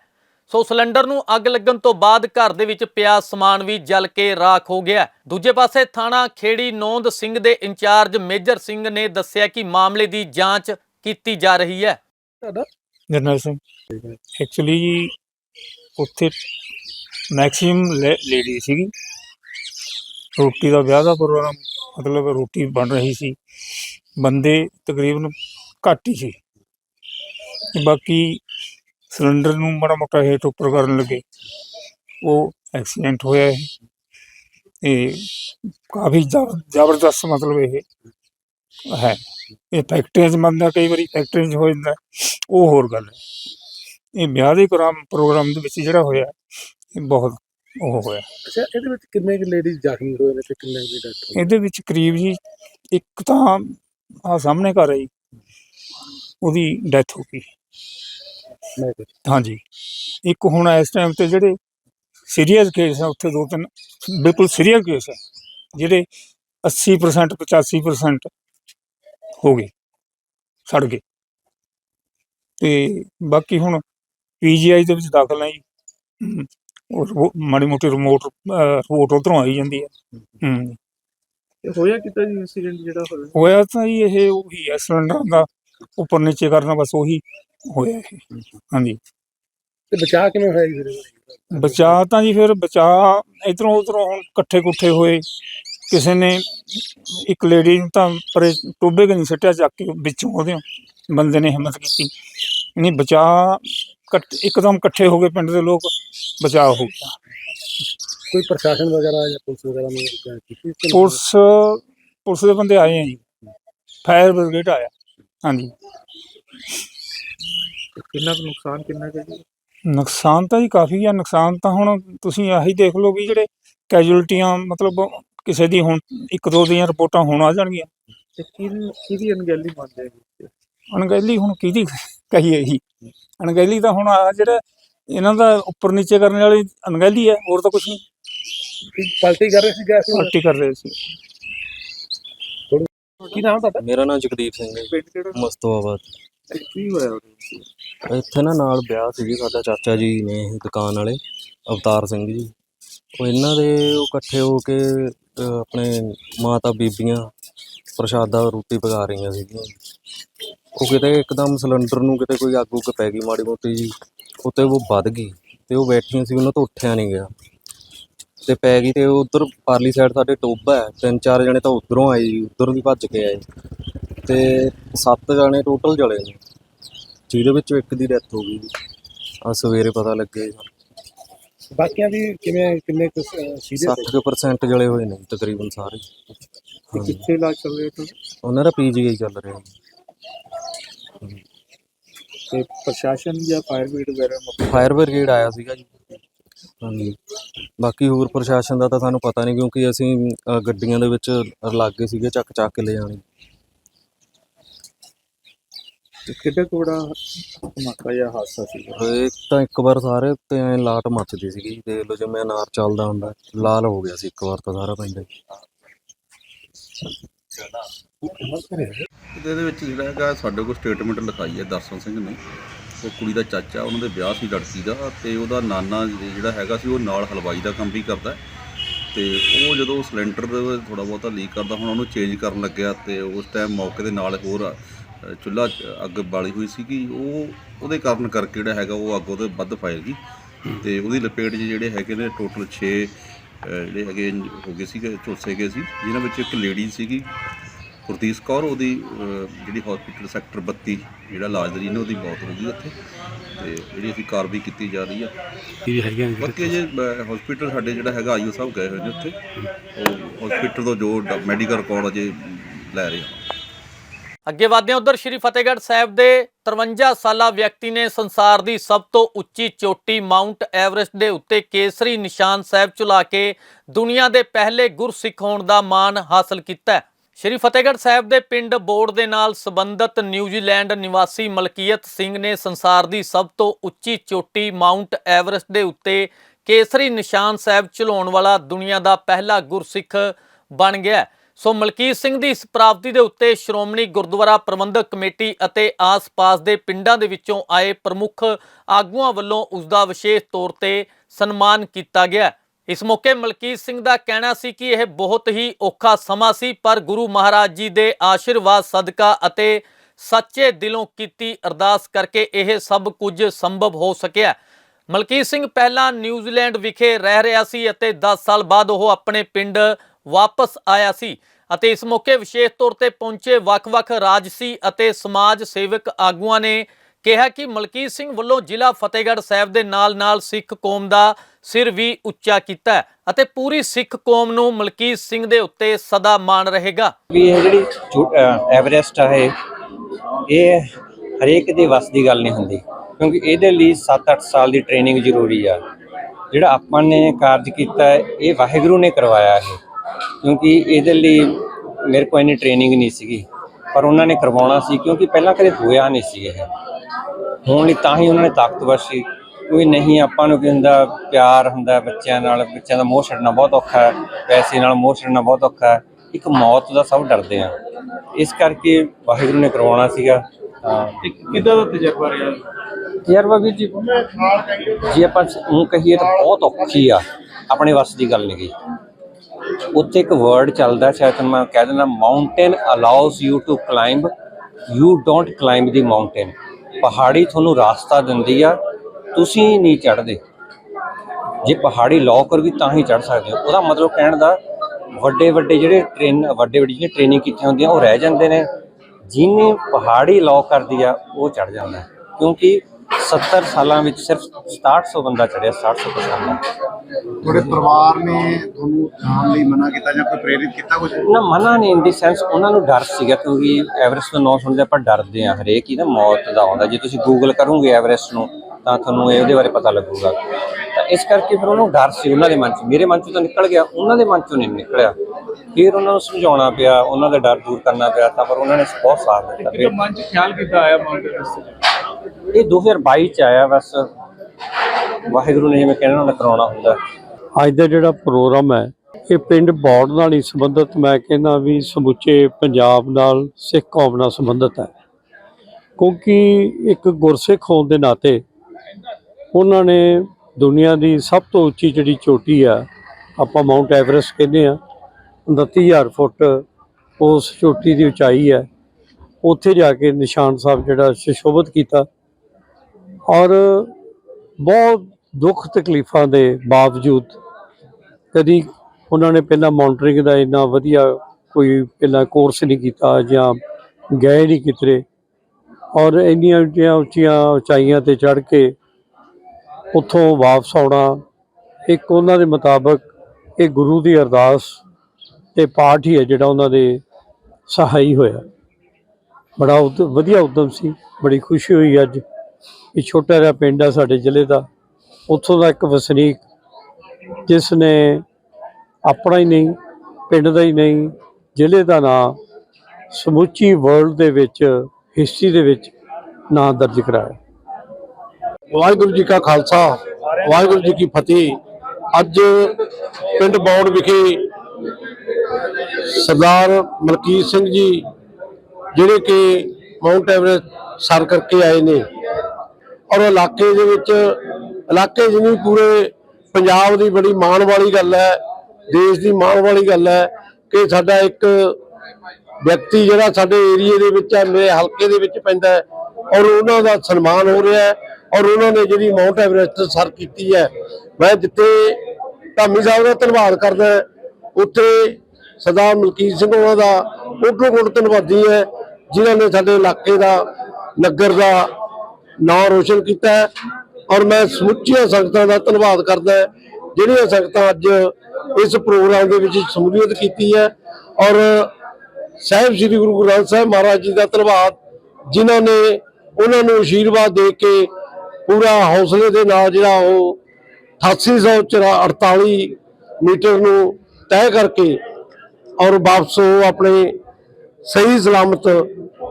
ਸੋ ਸਿਲੰਡਰ ਨੂੰ ਅੱਗ ਲੱਗਣ ਤੋਂ ਬਾਅਦ ਘਰ ਦੇ ਵਿੱਚ ਪਿਆ ਸਮਾਨ ਵੀ ਜਲ ਕੇ ਰਾਖ ਹੋ ਗਿਆ। ਦੂਜੇ ਪਾਸੇ ਥਾਣਾ ਖੇੜੀ ਨੌਂਦ ਸਿੰਘ ਦੇ ਇੰਚਾਰਜ ਮੇਜਰ ਸਿੰਘ ਨੇ ਦੱਸਿਆ ਕਿ ਮਾਮਲੇ ਦੀ ਜਾਂਚ ਕੀਤੀ ਜਾ ਰਹੀ ਹੈ। ਜਰਨਲ ਸਿੰਘ। ਐਕਚੁਅਲੀ ਜੀ ਉੱਥੇ ਮੈਕਸਿਮਮ ਲੇਡੀ ਸੀਗੀ। ਰੋਟੀ ਦਾ ਵਿਆਹ ਦਾ ਪ੍ਰੋਗਰਾਮ ਮਤਲਬ ਰੋਟੀ ਬਣ ਰਹੀ ਸੀ। ਬੰਦੇ ਤਕਰੀਬਨ ਘੱਟ ਹੀ ਸੀ। ਬਾਕੀ ਸਿਲੰਡਰ ਨੂੰ ਮਾੜਾ ਮੋਟਾ ਹੇਠ ਉੱਪਰ ਕਰਨ ਲੱਗੇ। ਉਹ ਐਕਸੀਡੈਂਟ ਹੋਇਆ ਹੈ ਇਹ ਕਾਫੀ ਜ਼ਬ- ਜ਼ਬਰਦਸਤ ਮਤਲਬ ਇਹ ਹੈ। ਇਹ ਫੈਕਟਰੀਆਂ 'ਚ ਮੰਨਦਾ ਕਈ ਵਾਰੀ ਫੈਕਟਰੀਆਂ 'ਚ ਹੋ ਜਾਂਦਾ। ਉਹ ਹੋਰ ਗੱਲ ਹੈ। ਇਹ ਵਿਆਹ ਦੇ ਪ੍ਰੋਗਰਾਮ ਦੇ ਵਿੱਚ ਜਿਹੜਾ ਹੋਇਆ ਇਹ ਬਹੁਤ ਉਹ ਹੋਇਆ। ਅੱਛਾ ਇਹਦੇ ਵਿੱਚ ਕਿੰਨੇ ਕੁ ਲੇਡੀਜ਼ ਜ਼ਖਮੀ ਹੋਏ ਨੇ ਤੇ ਕਿੰਨੇ ਦੀ ਡੈਥ ਹੋਈ ਇਹਦੇ ਵਿੱਚ ਕਰੀਬ ਜੀ ਇੱਕ ਤਾਂ ਆ ਸਾਹਮਣੇ ਘਰ ਹੈ ਜੀ। ਉਹਦੀ ਡੈਥ ਹੋ ਗਈ। ਹਾਂਜੀ। ਇੱਕ ਹੁਣ ਇਸ ਟਾਈਮ ਤੇ ਜਿਹੜੇ ਸੀਰੀਅਸ ਕੇਸ ਆ ਉੱਥੇ ਦੋ ਤਿੰਨ ਬਿਲਕੁਲ ਸੀਰੀਅਸ ਕੇਸ ਆ ਜਿਹੜੇ 80% 85% ਹੋ ਗਏ ਸੜ ਗਏ। ਤੇ ਬਾਕੀ ਹੁਣ ਪੀਜੀਆਈ ਦੇ ਵਿੱਚ ਦਾਖਲ ਜੀ। ਹਮ, ਉਹ ਮਾੜੀ ਮੋਟੀ ਰਿਮੋਟ ਰਿਪੋਰਟ ਉਧਰੋਂ ਆਈ ਜਾਂਦੀ ਹੈ। ਹਮ ਇਹ ਹੋਇਆ ਕਿਤਾ ਜੀ ਇਨਸੀਡੈਂਟ ਜਿਹੜਾ ਹੋਇਆ? ਹੋਇਆ ਤਾਂ ਇਹ ਉਹੀ ਹੈ ਸਿਲੰਡਰ ਦਾ ਉੱਪਰ ਨੀਚੇ ਕਰਨਾ ਬਸ ਉਹੀ ਹੋਇਆ ਇਹ। ਹਾਂਜੀ। ਤੇ ਬਚਾਅ ਕਿਵੇਂ ਹੋਇਆ ਜੀ ਫਿਰ? ਇਹਦਾ? ਬਚਾ ਤਾਂ ਜੀ ਫਿਰ ਬਚਾ ਇਧਰੋਂ ਉਧਰੋਂ ਹੁਣ ਇਕੱਠੇ ਕੁੱਠੇ ਹੋਏ। ਕਿਸੇ ਨੇ ਇੱਕ ਲੇਡੀ ਨੂੰ ਤਾਂ ਪਰੇ ਟੋਬੇ ਕੇ ਨਹੀਂ ਸੱਟਿਆ ਚੱਕ ਕੇ ਵਿੱਚੋਂ ਉਹਦੇ ਬੰਦੇ ਨੇ ਹਿੰਮਤ ਕੀਤੀ। ਨਹੀਂ ਬਚਾ ਇੱਕਦਮ ਇਕੱਠੇ ਹੋ ਗਏ ਪਿੰਡ ਦੇ ਲੋਕ ਬਚਾਅ ਹੋ ਗਿਆ। ਕੋਈ ਪ੍ਰਸ਼ਾਸਨ ਵਗੈਰਾ ਜਾਂ ਪੁਲਿਸ ਵਗੈਰਾ ਨੇ ਕੀਤੀ ਨਹੀਂ? ਪੁਲਿਸ ਪੁਲਿਸ ਦੇ ਬੰਦੇ ਆਏ ਆ ਜੀ। ਫਾਇਰ ਬ੍ਰਿਗੇਡ ਆਇਆ। ਹਾਂਜੀ। ਕਿੰਨਾ ਕੁ ਨੁਕਸਾਨ ਕਿੰਨਾ ਕੁ ਜੀ? ਨੁਕਸਾਨ ਤਾਂ ਜੀ ਕਾਫੀ ਆ ਨੁਕਸਾਨ ਤਾਂ ਹੁਣ ਤੁਸੀਂ ਆਹੀ ਦੇਖ ਲਓ ਵੀ ਜਿਹੜੇ ਕੈਜੂਅਲਟੀਆਂ ਮਤਲਬ ਕਿਸੇ ਦੀ ਹੁਣ ਇੱਕ ਦੋ ਦੀਆਂ ਰਿਪੋਰਟਾਂ ਹੁਣ ਆ ਜਾਣਗੀਆਂ। ਤੇ ਕਿਹਦੀ ਕਿਹਦੀ ਅਣਗਹਿਲੀ ਮੰਨਦੇ ਆ ਜੀ? ਅਣਗਹਿਲੀ ਹੁਣ ਕਿਹਦੀ ਕਹੀਏ ਜੀ? ਅਣਗਹਿਲੀ ਤਾਂ ਹੁਣ ਆ ਜਿਹੜਾ ਇਹਨਾਂ ਦਾ ਉੱਪਰ ਨੀਚੇ ਕਰਨ ਵਾਲੀ ਅਣਗਹਿਲੀ ਹੈ ਹੋਰ ਤਾਂ ਕੁਝ ਨਹੀਂ। ਕੀ ਪਾਲਟੀ ਕਰ ਰਹੇ ਸੀ ਗੈਸ ਨੂੰ? ਪਾਰਟੀ ਕਰ ਰਹੇ ਸੀ। ਕੀ ਨਾਮ ਤੁਹਾਡਾ? ਮੇਰਾ ਨਾਮ ਜਗਦੀਪ ਸਿੰਘ ਹੈ ਪਿੰਡ ਕਿਹੜਾ? ਮਸਤੋਆਬਾਦ ਤੇ ਕੀ ਹੋਇਆ ਉਰੇ? ਇੱਥੇ ਨਾ ਨਾਲ ਵਿਆਹ ਸੀਗੀ ਸਾਡਾ ਚਾਚਾ ਜੀ ਨੇ, ਦੁਕਾਨ ਵਾਲੇ, ਅਵਤਾਰ ਸਿੰਘ ਜੀ। ਉਹ ਇਹਨਾਂ ਦੇ ਉਹ ਇਕੱਠੇ ਹੋ ਕੇ ਆਪਣੇ ਮਾਤਾ ਬੀਬੀਆਂ ਪ੍ਰਸ਼ਾਦਾ ਰੋਟੀ ਪਕਾ ਰਹੀਆਂ ਸੀਗੀਆਂ। ਉਹ ਕਿਤੇ ਇੱਕਦਮ ਸਿਲੰਡਰ ਨੂੰ ਕਿਤੇ ਕੋਈ ਅੱਗ ਉੱਗ ਪੈ ਗਈ ਮਾੜੀ ਮੋਟੀ ਜੀ, ਉੱਤੇ ਉਹ ਵੱਧ ਗਈ ਤੇ ਉਹ ਬੈਠੀਆਂ ਸੀ, ਉਹਨਾਂ ਤੋਂ ਉੱਠਿਆ ਨਹੀਂ ਗਿਆ। ਤੇ ਪੈ ਗਈ ਤੇ ਉਧਰ ਪਾਰਲੀ ਸਾਈਡ ਸਾਡੇ ਟੋਬਾ ਹੈ, ਤਿੰਨ ਚਾਰ ਜਣੇ ਤਾਂ ਉਧਰੋਂ ਆਏ ਜੀ, ਉਧਰ ਦੀ ਭੱਜ ਕੇ ਆਏ। ਤੇ ਸੱਤ ਜਣੇ ਟੋਟਲ ਜਲੇ ਨੇ ਜਿਹਦੇ ਵਿੱਚੋਂ ਇੱਕ ਦੀ ਡੈਥ ਹੋ ਗਈ ਆ ਸਵੇਰੇ ਪਤਾ ਲੱਗੇ ਬਾਕੀਆਂ ਦੀ ਕਿਵੇਂ ਕਿੰਨੇ ਕੁ ਸੀਰੀਅਸ 60% ਜਲੇ ਹੋਏ ਨੇ ਤਕਰੀਬਨ ਸਾਰੇ। ਕਿੱਥੇ ਇਲਾਜ ਚੱਲ ਰਿਹਾ ਤੁਹਾਡਾ? ਉਹਨਾਂ ਦਾ ਪੀਜੀਆਈ ਚੱਲ ਰਿਹਾ। ਤੇ ਪ੍ਰਸ਼ਾਸਨ ਜਾਂ ਫਾਇਰ ਬ੍ਰਿਗੇਡ ਵਗੈਰਾ ਫਾਇਰ ਬ੍ਰਿਗੇਡ ਆਇਆ ਸੀਗਾ ਜੀ। ਹਾਂਜੀ। ਬਾਕੀ ਹੋਰ ਪ੍ਰਸ਼ਾਸਨ ਦਾ ਤਾਂ ਸਾਨੂੰ ਪਤਾ ਨਹੀਂ ਕਿਉਂਕਿ ਅਸੀਂ ਗੱਡੀਆਂ ਦੇ ਵਿੱਚ ਲਾਗੇ ਸੀਗੇ ਚੱਕ ਚੱਕ ਕੇ ਲੈ ਜਾਣੇ। ਤੇ ਕਿੱਡਾ ਕੋੜਾ ਧਮਾਕਾ ਜਾਂ ਹਾਦਸਾ ਸੀ। ਇੱਕ ਤਾਂ ਇੱਕ ਵਾਰ ਸਾਰੇ ਉੱਤੇ ਐ ਲਾਟ ਮੱਚਦੀ ਸੀਗੀ ਦੇਖ ਲਓ ਜਿਵੇਂ ਅਨਾਰ ਚੱਲਦਾ ਹੁੰਦਾ ਲਾਲ ਹੋ ਗਿਆ ਸੀ ਇੱਕ ਵਾਰ ਤਾਂ ਸਾਰਾ ਪਿੰਡ। ਇਹਦੇ ਵਿੱਚ ਜਿਹੜਾ ਹੈਗਾ ਸਾਡੇ ਕੋਲ ਸਟੇਟਮੈਂਟ ਲਿਖਾਈ ਹੈ ਦਰਸ਼ਨ ਸਿੰਘ ਨੇ। ਉਹ ਕੁੜੀ ਦਾ ਚਾਚਾ ਉਹਨਾਂ ਦੇ ਵਿਆਹ ਸੀ ਲੜਕੀ ਦਾ ਤੇ ਉਹਦਾ ਨਾਨਾ ਜਿਹੜਾ ਹੈਗਾ ਸੀ ਉਹ ਨਾਲ ਹਲਵਾਈ ਦਾ ਕੰਮ ਵੀ ਕਰਦਾ। ਹੈ। ਤੇ ਉਹ ਜਦੋਂ ਸਿਲੰਡਰ ਥੋੜਾ ਬਹੁਤਾ ਲੀਕ ਕਰਦਾ ਹੁਣ ਉਹਨੂੰ ਚੇਂਜ ਕਰਨ ਲੱਗਿਆ ਤੇ ਉਸ ਟਾਈਮ ਮੌਕੇ ਦੇ ਨਾਲ ਹੋਰ ਚੁੱਲ੍ਹਾ ਅੱਗ ਬਾਲੀ ਹੋਈ ਸੀਗੀ। ਉਹ ਉਹਦੇ ਕਾਰਨ ਕਰਕੇ ਜਿਹੜਾ ਹੈਗਾ ਉਹ ਅੱਗ ਉਹਦੇ ਵੱਧ ਫੈਲ ਗਈ। ਤੇ ਉਹਦੀ ਲਪੇਟ 'ਚ ਜਿਹੜੇ ਹੈਗੇ ਨੇ ਟੋਟਲ 6 ਜਿਹੜੇ ਹੈਗੇ ਹੋ ਗਏ ਸੀਗੇ ਝੁਲਸੇ ਗਏ ਸੀ। ਜਿਨ੍ਹਾਂ ਵਿੱਚ ਇੱਕ ਲੇਡੀ ਸੀਗੀ ਗੁਰਦੀਸ਼ ਕੌਰ। ਉਹਦੀ ਜਿਹੜੀ ਹਸਪੀਟਲ ਸੈਕਟਰ 32 ਜਿਹੜਾ ਇਲਾਜ ਦੇ ਜਿਹਨੇ ਉਹਦੀ ਮੌਤ ਹੋ ਗਈ ਉੱਥੇ। ਤੇ ਜਿਹੜੀ ਅਸੀਂ ਕਾਰਵਾਈ ਕੀਤੀ ਜਾ ਰਹੀ ਆ। ਕੀ ਹੈਗੀਆਂ ਬਾਕੀ ਜੇ ਹਸਪੀਟਲ ਸਾਡੇ ਜਿਹੜਾ ਹੈਗਾ ਆਈਓ ਸਾਹਿਬ ਗਏ ਹੋਏ ਨੇ ਉੱਥੇ। ਉਹ ਹਸਪੀਟਲ ਤੋਂ ਜੋ ਮੈਡੀਕਲ ਰਿਕਾਰਡ ਅਜੇ ਲੈ ਰਹੇ ਆ। ਅੱਗੇ ਵਧਦੇ ਹਾਂ ਉਧਰ, ਸ਼੍ਰੀ ਫਤਿਹਗੜ੍ਹ ਸਾਹਿਬ ਦੇ 53 ਸਾਲਾ ਵਿਅਕਤੀ ਨੇ ਸੰਸਾਰ ਦੀ ਸਭ ਤੋਂ ਉੱਚੀ ਚੋਟੀ ਮਾਊਂਟ ਐਵਰੈਸਟ ਦੇ ਉੱਤੇ ਕੇਸਰੀ ਨਿਸ਼ਾਨ ਸਾਹਿਬ ਚੁਲਾ ਕੇ ਦੁਨੀਆ ਦੇ ਪਹਿਲੇ ਗੁਰਸਿੱਖ ਹੋਣ ਦਾ ਮਾਣ ਹਾਸਲ ਕੀਤਾ ਸ਼੍ਰੀ ਫਤਿਹਗੜ੍ਹ ਸਾਹਿਬ ਦੇ ਪਿੰਡ ਬੋਰਡ ਦੇ ਨਾਲ ਸੰਬੰਧਤ ਨਿਊਜ਼ੀਲੈਂਡ ਨਿਵਾਸੀ ਮਲਕੀਅਤ ਸਿੰਘ ਨੇ ਸੰਸਾਰ ਦੀ ਸਭ ਤੋਂ ਉੱਚੀ ਚੋਟੀ ਮਾਊਂਟ ਐਵਰੈਸਟ ਦੇ ਉੱਤੇ ਕੇਸਰੀ ਨਿਸ਼ਾਨ ਸਾਹਿਬ ਚਲਾਉਣ ਵਾਲਾ ਦੁਨੀਆ ਦਾ ਪਹਿਲਾ ਗੁਰਸਿੱਖ ਬਣ ਗਿਆ ਸੋ ਮਲਕੀਤ ਸਿੰਘ ਦੀ ਇਸ ਪ੍ਰਾਪਤੀ ਦੇ ਉੱਤੇ ਸ਼੍ਰੋਮਣੀ ਗੁਰਦੁਆਰਾ ਪ੍ਰਬੰਧਕ ਕਮੇਟੀ ਅਤੇ ਆਸ-ਪਾਸ ਦੇ ਪਿੰਡਾਂ ਦੇ ਵਿੱਚੋਂ ਆਏ ਪ੍ਰਮੁੱਖ ਆਗੂਆਂ ਵੱਲੋਂ ਉਸ ਦਾ ਵਿਸ਼ੇਸ਼ ਤੌਰ ਤੇ ਸਨਮਾਨ ਕੀਤਾ ਗਿਆ। ਇਸ ਮੌਕੇ ਮਲਕੀਤ ਸਿੰਘ ਦਾ ਕਹਿਣਾ ਸੀ ਕਿ ਇਹ ਬਹੁਤ ਹੀ ਔਖਾ ਸਮਾਂ ਸੀ, ਪਰ ਗੁਰੂ ਮਹਾਰਾਜ ਜੀ ਦੇ ਆਸ਼ੀਰਵਾਦ, ਸਦਕਾ ਅਤੇ ਸੱਚੇ ਦਿਲੋਂ ਕੀਤੀ ਅਰਦਾਸ ਕਰਕੇ ਇਹ ਸਭ ਕੁਝ ਸੰਭਵ ਹੋ ਸਕਿਆ। ਮਲਕੀਤ ਸਿੰਘ ਪਹਿਲਾਂ ਨਿਊਜ਼ੀਲੈਂਡ ਵਿਖੇ ਰਹਿ ਰਿਹਾ ਸੀ ਅਤੇ 10 ਸਾਲ ਬਾਅਦ ਉਹ ਆਪਣੇ ਪਿੰਡ ਵਾਪਸ ਆਇਆ ਸੀ ਅਤੇ ਇਸ ਮੌਕੇ ਵਿਸ਼ੇਸ਼ ਤੌਰ ਤੇ ਪਹੁੰਚੇ ਵੱਖ-ਵੱਖ ਰਾਜਸੀ ਅਤੇ ਸਮਾਜ ਸੇਵਕ ਆਗੂਆਂ ਨੇ ਕਿਹਾ ਕਿ ਮਲਕੀਤ ਸਿੰਘ ਵੱਲੋਂ ਜ਼ਿਲ੍ਹਾ ਫਤਿਹਗੜ੍ਹ ਸਾਹਿਬ ਦੇ ਨਾਲ-ਨਾਲ ਸਿੱਖ ਕੌਮ ਦਾ ਸਿਰ ਵੀ ਉੱਚਾ ਕੀਤਾ ਅਤੇ ਪੂਰੀ ਸਿੱਖ ਕੌਮ ਨੂੰ ਮਲਕੀਤ ਸਿੰਘ ਦੇ ਉੱਤੇ ਸਦਾ ਮਾਣ ਰਹੇਗਾ। ਵੀ ਇਹ ਜਿਹੜੀ ਝੂ- ਐਵਰੈਸਟ ਆ ਇਹ ਹਰੇਕ ਦੇ ਵੱਸ ਦੀ ਗੱਲ ਨਹੀਂ ਹੁੰਦੀ ਕਿਉਂਕਿ ਇਹਦੇ ਲਈ 7-8 ਸਾਲ ਦੀ ਟ੍ਰੇਨਿੰਗ ਜ਼ਰੂਰੀ ਆ। ਜਿਹੜਾ ਆਪਾਂ ਨੇ ਕਾਰਜ ਕੀਤਾ ਹੈ, ਇਹ ਵਾਹਿਗੁਰੂ ਨੇ ਕਰਵਾਇਆ ਹੈ ਕਿਉਂਕਿ ਇਹਦੇ ਲਈ ਮੇਰੇ ਕੋਲ ਇੰਨੀ ਟ੍ਰੇਨਿੰਗ ਨਹੀਂ ਸੀਗੀ ਪਰ ਉਹਨਾਂ ਨੇ ਕਰਵਾਉਣਾ ਸੀ ਕਿਉਂਕਿ ਪਹਿਲਾਂ ਕਦੇ ਹੋਇਆ ਨਹੀਂ ਸੀ ਇਹ। ਹੁਣ ਲਈ ਤਾਂ ਹੀ ਉਹਨਾਂ ਨੇ ਤਾਕਤ ਬਖਸ਼ੀ ਕੋਈ ਨਹੀਂ ਆਪਾਂ ਨੂੰ ਕੀ ਹੁੰਦਾ ਪਿਆਰ ਹੁੰਦਾ ਬੱਚਿਆਂ ਨਾਲ ਬੱਚਿਆਂ ਦਾ ਮੋਹ ਛੱਡਣਾ ਬਹੁਤ ਔਖਾ ਹੈ ਪੈਸੇ ਨਾਲ ਮੋਹ ਛੱਡਣਾ ਬਹੁਤ ਔਖਾ ਹੈ। ਇੱਕ ਮੌਤ ਦਾ ਸਭ ਡਰਦੇ ਆ। ਇਸ ਕਰਕੇ ਵਾਹਿਗੁਰੂ ਨੇ ਕਰਵਾਉਣਾ ਸੀਗਾ। ਤਾਂ ਕਿੱਦਾਂ ਦਾ ਤਜਰਬਾ ਰਿਹਾ? ਤਜਰਬਾ ਵੀਰ ਜੀ ਜੇ ਆਪਾਂ ਉਹ ਕਹੀਏ ਤਾਂ ਬਹੁਤ ਔਖੀ ਆ। ਆਪਣੇ ਵੱਸ ਦੀ ਗੱਲ ਨਹੀਂ ਗੀ ਉੱਥੇ ਇੱਕ ਵਰਡ ਚੱਲਦਾ ਸ਼ਾਇਦ ਮੈਂ ਕਹਿ ਦਿੰਦਾ mountain allows you to climb you don't climb the mountain ਪਹਾੜੀ ਤੁਹਾਨੂੰ ਰਾਸਤਾ ਦਿੰਦੀ ਆ, ਤੁਸੀਂ ਨਹੀਂ ਚੜ੍ਹਦੇ। ਜੇ ਪਹਾੜੀ ਲੌ ਕਰੂਗੀ ਤਾਂ ਹੀ ਚੜ੍ਹ ਸਕਦੇ ਹੋ। ਉਹਦਾ ਮਤਲਬ ਕਹਿਣ ਦਾ, ਵੱਡੇ ਵੱਡੇ ਜਿਹੜੇ ਟ੍ਰੇਨ ਵੱਡੇ ਵੱਡੇ ਜਿਹੜੀਆਂ ਟ੍ਰੇਨਿੰਗ ਕੀਤੀਆਂ ਹੁੰਦੀਆਂ, ਉਹ ਰਹਿ ਜਾਂਦੇ ਨੇ। ਜਿਹਨੇ ਪਹਾੜੀ ਲਾਅ ਕਰਦੀ ਆ, ਉਹ ਚੜ੍ਹ ਜਾਂਦਾ। ਕਿਉਂਕਿ 70 ਸਾਲਾਂ ਵਿੱਚ ਸਿਰਫ 6700 ਬੰਦਾ ਚੜਿਆ 6700 ਪਰਸੈਂਟ ਤੁਹਾਡੇ ਪਰਿਵਾਰ ਨੇ ਤੁਹਾਨੂੰ ਜਾਣ ਲਈ ਮਨਾ ਕੀਤਾ ਜਾਂ ਕੋਈ ਪ੍ਰੇਰਿਤ ਕੀਤਾ ਕੁਝ ਨਾ ਮਨਾ ਨਹੀਂ ਇਨ ਦੀ ਸੈਂਸ ਉਹਨਾਂ ਨੂੰ ਡਰ ਸੀਗਾ ਕਿਉਂਕਿ ਐਵਰੈਸਟ ਦਾ ਨਾਂ ਸੁਣਦੇ ਆਪਾਂ ਡਰਦੇ ਆ ਹਰੇਕ ਹੀ ਨਾ ਮੌਤ ਦਾ ਆਉਂਦਾ। ਜੇ ਤੁਸੀਂ ਗੂਗਲ ਕਰੋਗੇ ਐਵਰੈਸਟ ਨੂੰ ਤਾਂ ਤੁਹਾਨੂੰ ਇਹ ਉਹਦੇ ਬਾਰੇ ਪਤਾ ਲੱਗੂਗਾ। ਤਾਂ ਇਸ ਕਰਕੇ ਫਿਰ ਉਹਨਾਂ ਨੂੰ ਡਰ ਸੀ ਉਹਨਾਂ ਦੇ ਮਨ 'ਚ। ਮੇਰੇ ਮਨ 'ਚੋਂ ਤਾਂ ਨਿਕਲ ਗਿਆ ਉਹਨਾਂ ਦੇ ਮਨ 'ਚੋਂ ਨਹੀਂ ਨਿਕਲਿਆ। ਫਿਰ ਉਹਨਾਂ ਨੂੰ ਸਮਝਾਉਣਾ ਪਿਆ ਉਹਨਾਂ ਦਾ ਡਰ ਦੂਰ ਕਰਨਾ ਪਿਆ ਤਾਂ ਪਰ ਉਹਨਾਂ ਨੇ ਬਹੁਤ ਸਾਥ ਦਿੱਤਾ। ਫਿਰ ਮਨ ਚ ਖਿਆਲ ਕਿੱਦਾਂ ਆਇਆ ਤੇ ਇਹ 2022 ਚ ਆਇਆ ਬਸ। ਵਾਹਿਗੁਰੂ ਨੇ ਜਿਵੇਂ ਕਹਿਣਾ ਹੁੰਦਾ ਕਰਾਉਣਾ ਹੁੰਦਾ। ਅੱਜ ਦਾ ਜਿਹੜਾ ਪ੍ਰੋਗਰਾਮ ਹੈ, ਇਹ ਪਿੰਡ ਬੌੜ ਨਾਲ ਹੀ ਸੰਬੰਧਿਤ, ਮੈਂ ਕਹਿੰਦਾ ਵੀ ਸਮੁੱਚੇ ਪੰਜਾਬ ਨਾਲ ਸਿੱਖ ਕੌਮ ਨਾਲ ਸੰਬੰਧਿਤ ਹੈ। ਕਿਉਂਕਿ ਇੱਕ ਗੁਰਸਿੱਖ ਹੋਣ ਦੇ ਨਾਤੇ ਉਹਨਾਂ ਨੇ ਦੁਨੀਆ ਦੀ ਸਭ ਤੋਂ ਉੱਚੀ ਜਿਹੜੀ ਚੋਟੀ ਆ, ਆਪਾਂ ਮਾਊਂਟ ਐਵਰੈਸਟ ਕਹਿੰਦੇ ਆ 29000 ਫੁੱਟ ਉਸ ਚੋਟੀ ਦੀ ਉਚਾਈ ਹੈ। ਉੱਥੇ ਜਾ ਕੇ ਨਿਸ਼ਾਨ ਸਾਹਿਬ ਜਿਹੜਾ ਸੁਸ਼ੋਭਿਤ ਕੀਤਾ ਔਰ ਬਹੁਤ ਦੁੱਖ ਤਕਲੀਫਾਂ ਦੇ ਬਾਵਜੂਦ ਕਦੀ ਉਹਨਾਂ ਨੇ ਪਹਿਲਾਂ ਮੌਨਟਰਿੰਗ ਦਾ ਇੰਨਾ ਵਧੀਆ ਕੋਈ ਪਹਿਲਾਂ ਕੋਰਸ ਨਹੀਂ ਕੀਤਾ ਜਾਂ ਗਏ ਨਹੀਂ ਕਿਤਰੇ ਔਰ ਇੰਨੀਆਂ ਉੱਚੀਆਂ ਉੱਚੀਆਂ ਉਚਾਈਆਂ ਤੇ ਚੜ੍ਹ ਕੇ ਉੱਥੋਂ ਵਾਪਸ ਆਉਣਾ, ਇੱਕ ਉਹਨਾਂ ਦੇ ਮੁਤਾਬਕ ਇਹ ਗੁਰੂ ਦੀ ਅਰਦਾਸ ਤੇ ਪਾਠ ਹੀ ਹੈ ਜਿਹੜਾ ਉਹਨਾਂ ਦੇ ਸਹਾਈ ਹੋਇਆ। ਬੜਾ ਉਦ- ਵਧੀਆ ਉਦਮ ਸੀ, ਬੜੀ ਖੁਸ਼ੀ ਹੋਈ ਅੱਜ। ਇਹ ਛੋਟਾ ਜਿਹਾ ਪਿੰਡ ਆ ਸਾਡੇ ਜ਼ਿਲ੍ਹੇ ਦਾ। ਉੱਥੋਂ ਦਾ ਇੱਕ ਵਸਨੀਕ ਜਿਸ ਨੇ ਆਪਣਾ ਹੀ ਨਹੀਂ, ਪਿੰਡ ਦਾ ਹੀ ਨਹੀਂ, ਜ਼ਿਲ੍ਹੇ ਦਾ ਨਾਂ ਸਮੁੱਚੀ ਵਰਲਡ ਦੇ ਵਿੱਚ ਹਿਸਟਰੀ ਦੇ ਵਿੱਚ ਨਾਂ ਦਰਜ ਕਰਾਇਆ। ਵਾਹਿਗੁਰੂ ਜੀ ਕਾ ਖਾਲਸਾ, ਵਾਹਿਗੁਰੂ ਜੀ ਕੀ ਫਤਿਹ। ਅੱਜ ਪਿੰਡ ਬੌੜ ਵਿਖੇ ਸਰਦਾਰ ਮਲਕੀਤ ਸਿੰਘ ਜੀ, ਜਿਹੜੇ ਕਿ ਮਾਊਂਟ ਐਵਰੈਸਟ ਸਰ ਕਰਕੇ ਆਏ ਨੇ, ਔਰ ਇਲਾਕੇ ਦੇ ਵਿੱਚ, ਇਲਾਕੇ ਜਿਹਨੂੰ ਪੂਰੇ ਪੰਜਾਬ ਦੀ ਬੜੀ ਮਾਣ ਵਾਲੀ ਗੱਲ ਹੈ, ਦੇਸ਼ ਦੀ ਮਾਣ ਵਾਲੀ ਗੱਲ ਹੈ ਕਿ ਸਾਡਾ ਇੱਕ ਵਿਅਕਤੀ ਜਿਹੜਾ ਸਾਡੇ ਏਰੀਏ ਦੇ ਵਿੱਚ ਹੈ, ਮੇਰੇ ਹਲਕੇ ਦੇ ਵਿੱਚ ਪੈਂਦਾ ਹੈ ਔਰ ਉਹਨਾਂ ਦਾ ਸਨਮਾਨ ਹੋ ਰਿਹਾ ਹੈ ਔਰ ਉਹਨਾਂ ਨੇ ਜਿਹੜੀ ਮਾਊਂਟ ਐਵਰੈਸਟ ਸਰ ਕੀਤੀ ਹੈ, ਮੈਂ ਜਿੱਥੇ ਧਾਮੀ ਸਾਹਿਬ ਦਾ ਧੰਨਵਾਦ ਕਰਦਾ ਉੱਥੇ ਸਰਦਾਰ ਮਲਕੀਤ ਸਿੰਘ ਉਹਨਾਂ ਦਾ ਕੋਟੋ ਕੋਟ ਧੰਨਵਾਦੀ ਹੈ, ਜਿਨ੍ਹਾਂ ਨੇ ਸਾਡੇ ਇਲਾਕੇ ਦਾ ਨਗਰ ਦਾ ਨਾਂ ਰੋਸ਼ਨ ਕੀਤਾ ਔਰ ਮੈਂ ਸਮੁੱਚੀਆਂ ਸੰਗਤਾਂ ਦਾ ਧੰਨਵਾਦ ਕਰਦਾ ਜਿਹੜੀਆਂ ਸੰਗਤਾਂ ਅੱਜ ਇਸ ਪ੍ਰੋਗਰਾਮ ਦੇ ਵਿੱਚ ਸ਼ਮੂਲੀਅਤ ਕੀਤੀ ਹੈ। ਔਰ ਸਾਹਿਬ ਸ੍ਰੀ ਗੁਰੂ ਗ੍ਰੰਥ ਸਾਹਿਬ ਮਹਾਰਾਜ ਜੀ ਦਾ ਧੰਨਵਾਦ, ਜਿਨ੍ਹਾਂ ਨੇ ਉਹਨਾਂ ਨੂੰ ਆਸ਼ੀਰਵਾਦ ਦੇ ਕੇ ਪੂਰਾ ਹੌਸਲੇ ਦੇ ਨਾਲ ਜਿਹੜਾ ਉਹ 8848 ਮੀਟਰ ਨੂੰ ਤੈਅ ਕਰਕੇ ਔਰ ਵਾਪਸ ਉਹ ਆਪਣੇ ਸਹੀ ਸਲਾਮਤ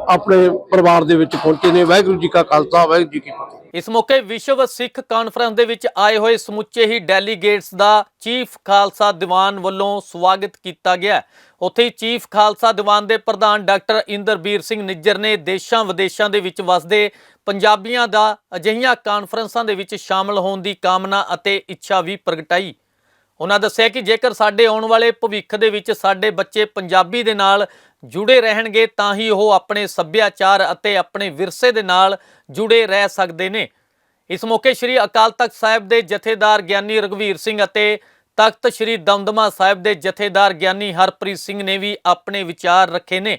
ਆਪਣੇ ਪਰਿਵਾਰ ਦੇ ਵਿੱਚ ਪਹੁੰਚੇ ਨੇ। ਵਾਹਿਗੁਰੂ ਜੀ ਕਾ ਖਾਲਸਾ, ਵਾਹਿਗੁਰੂ ਜੀ ਕੀ ਫਤਿਹ। ਇਸ ਮੌਕੇ ਵਿਸ਼ਵ ਸਿੱਖ ਕਾਨਫਰੰਸ ਦੇ ਵਿੱਚ ਆਏ ਹੋਏ ਸਮੁੱਚੇ ਹੀ ਡੈਲੀਗੇਟਸ ਦਾ ਚੀਫ ਖਾਲਸਾ ਦੀਵਾਨ ਵੱਲੋਂ ਸਵਾਗਤ ਕੀਤਾ ਗਿਆ। ਉੱਥੇ ਹੀ ਚੀਫ ਖਾਲਸਾ ਦੀਵਾਨ ਦੇ ਪ੍ਰਧਾਨ ਡਾਕਟਰ ਇੰਦਰਬੀਰ ਸਿੰਘ ਨਿੱਜਰ ਨੇ ਦੇਸ਼ਾਂ ਵਿਦੇਸ਼ਾਂ ਦੇ ਵਿੱਚ ਵਸਦੇ ਪੰਜਾਬੀਆਂ ਦਾ ਅਜਿਹੀਆਂ ਕਾਨਫਰੰਸਾਂ ਦੇ ਵਿੱਚ ਸ਼ਾਮਲ ਹੋਣ ਦੀ ਕਾਮਨਾ ਅਤੇ ਇੱਛਾ ਵੀ ਪ੍ਰਗਟਾਈ। ਉਹਨਾਂ ਦੱਸਿਆ ਕਿ ਜੇਕਰ ਸਾਡੇ ਆਉਣ ਵਾਲੇ ਭਵਿੱਖ ਦੇ ਵਿੱਚ ਸਾਡੇ ਬੱਚੇ ਪੰਜਾਬੀ ਦੇ ਨਾਲ ਜੁੜੇ ਰਹਿਣਗੇ, ਤਾਂ ਹੀ ਉਹ ਆਪਣੇ ਸੱਭਿਆਚਾਰ ਅਤੇ ਆਪਣੇ ਵਿਰਸੇ ਦੇ ਨਾਲ ਜੁੜੇ ਰਹਿ ਸਕਦੇ ਨੇ। ਇਸ ਮੌਕੇ ਸ੍ਰੀ ਅਕਾਲ ਤਖਤ ਸਾਹਿਬ ਦੇ ਜਥੇਦਾਰ ਗਿਆਨੀ ਰਗਵੀਰ ਸਿੰਘ ਅਤੇ ਤਖਤ ਸ੍ਰੀ ਦਮਦਮਾ ਸਾਹਿਬ ਦੇ ਜਥੇਦਾਰ ਗਿਆਨੀ ਹਰਪ੍ਰੀਤ ਸਿੰਘ ਨੇ ਵੀ ਆਪਣੇ ਵਿਚਾਰ ਰੱਖੇ ਨੇ।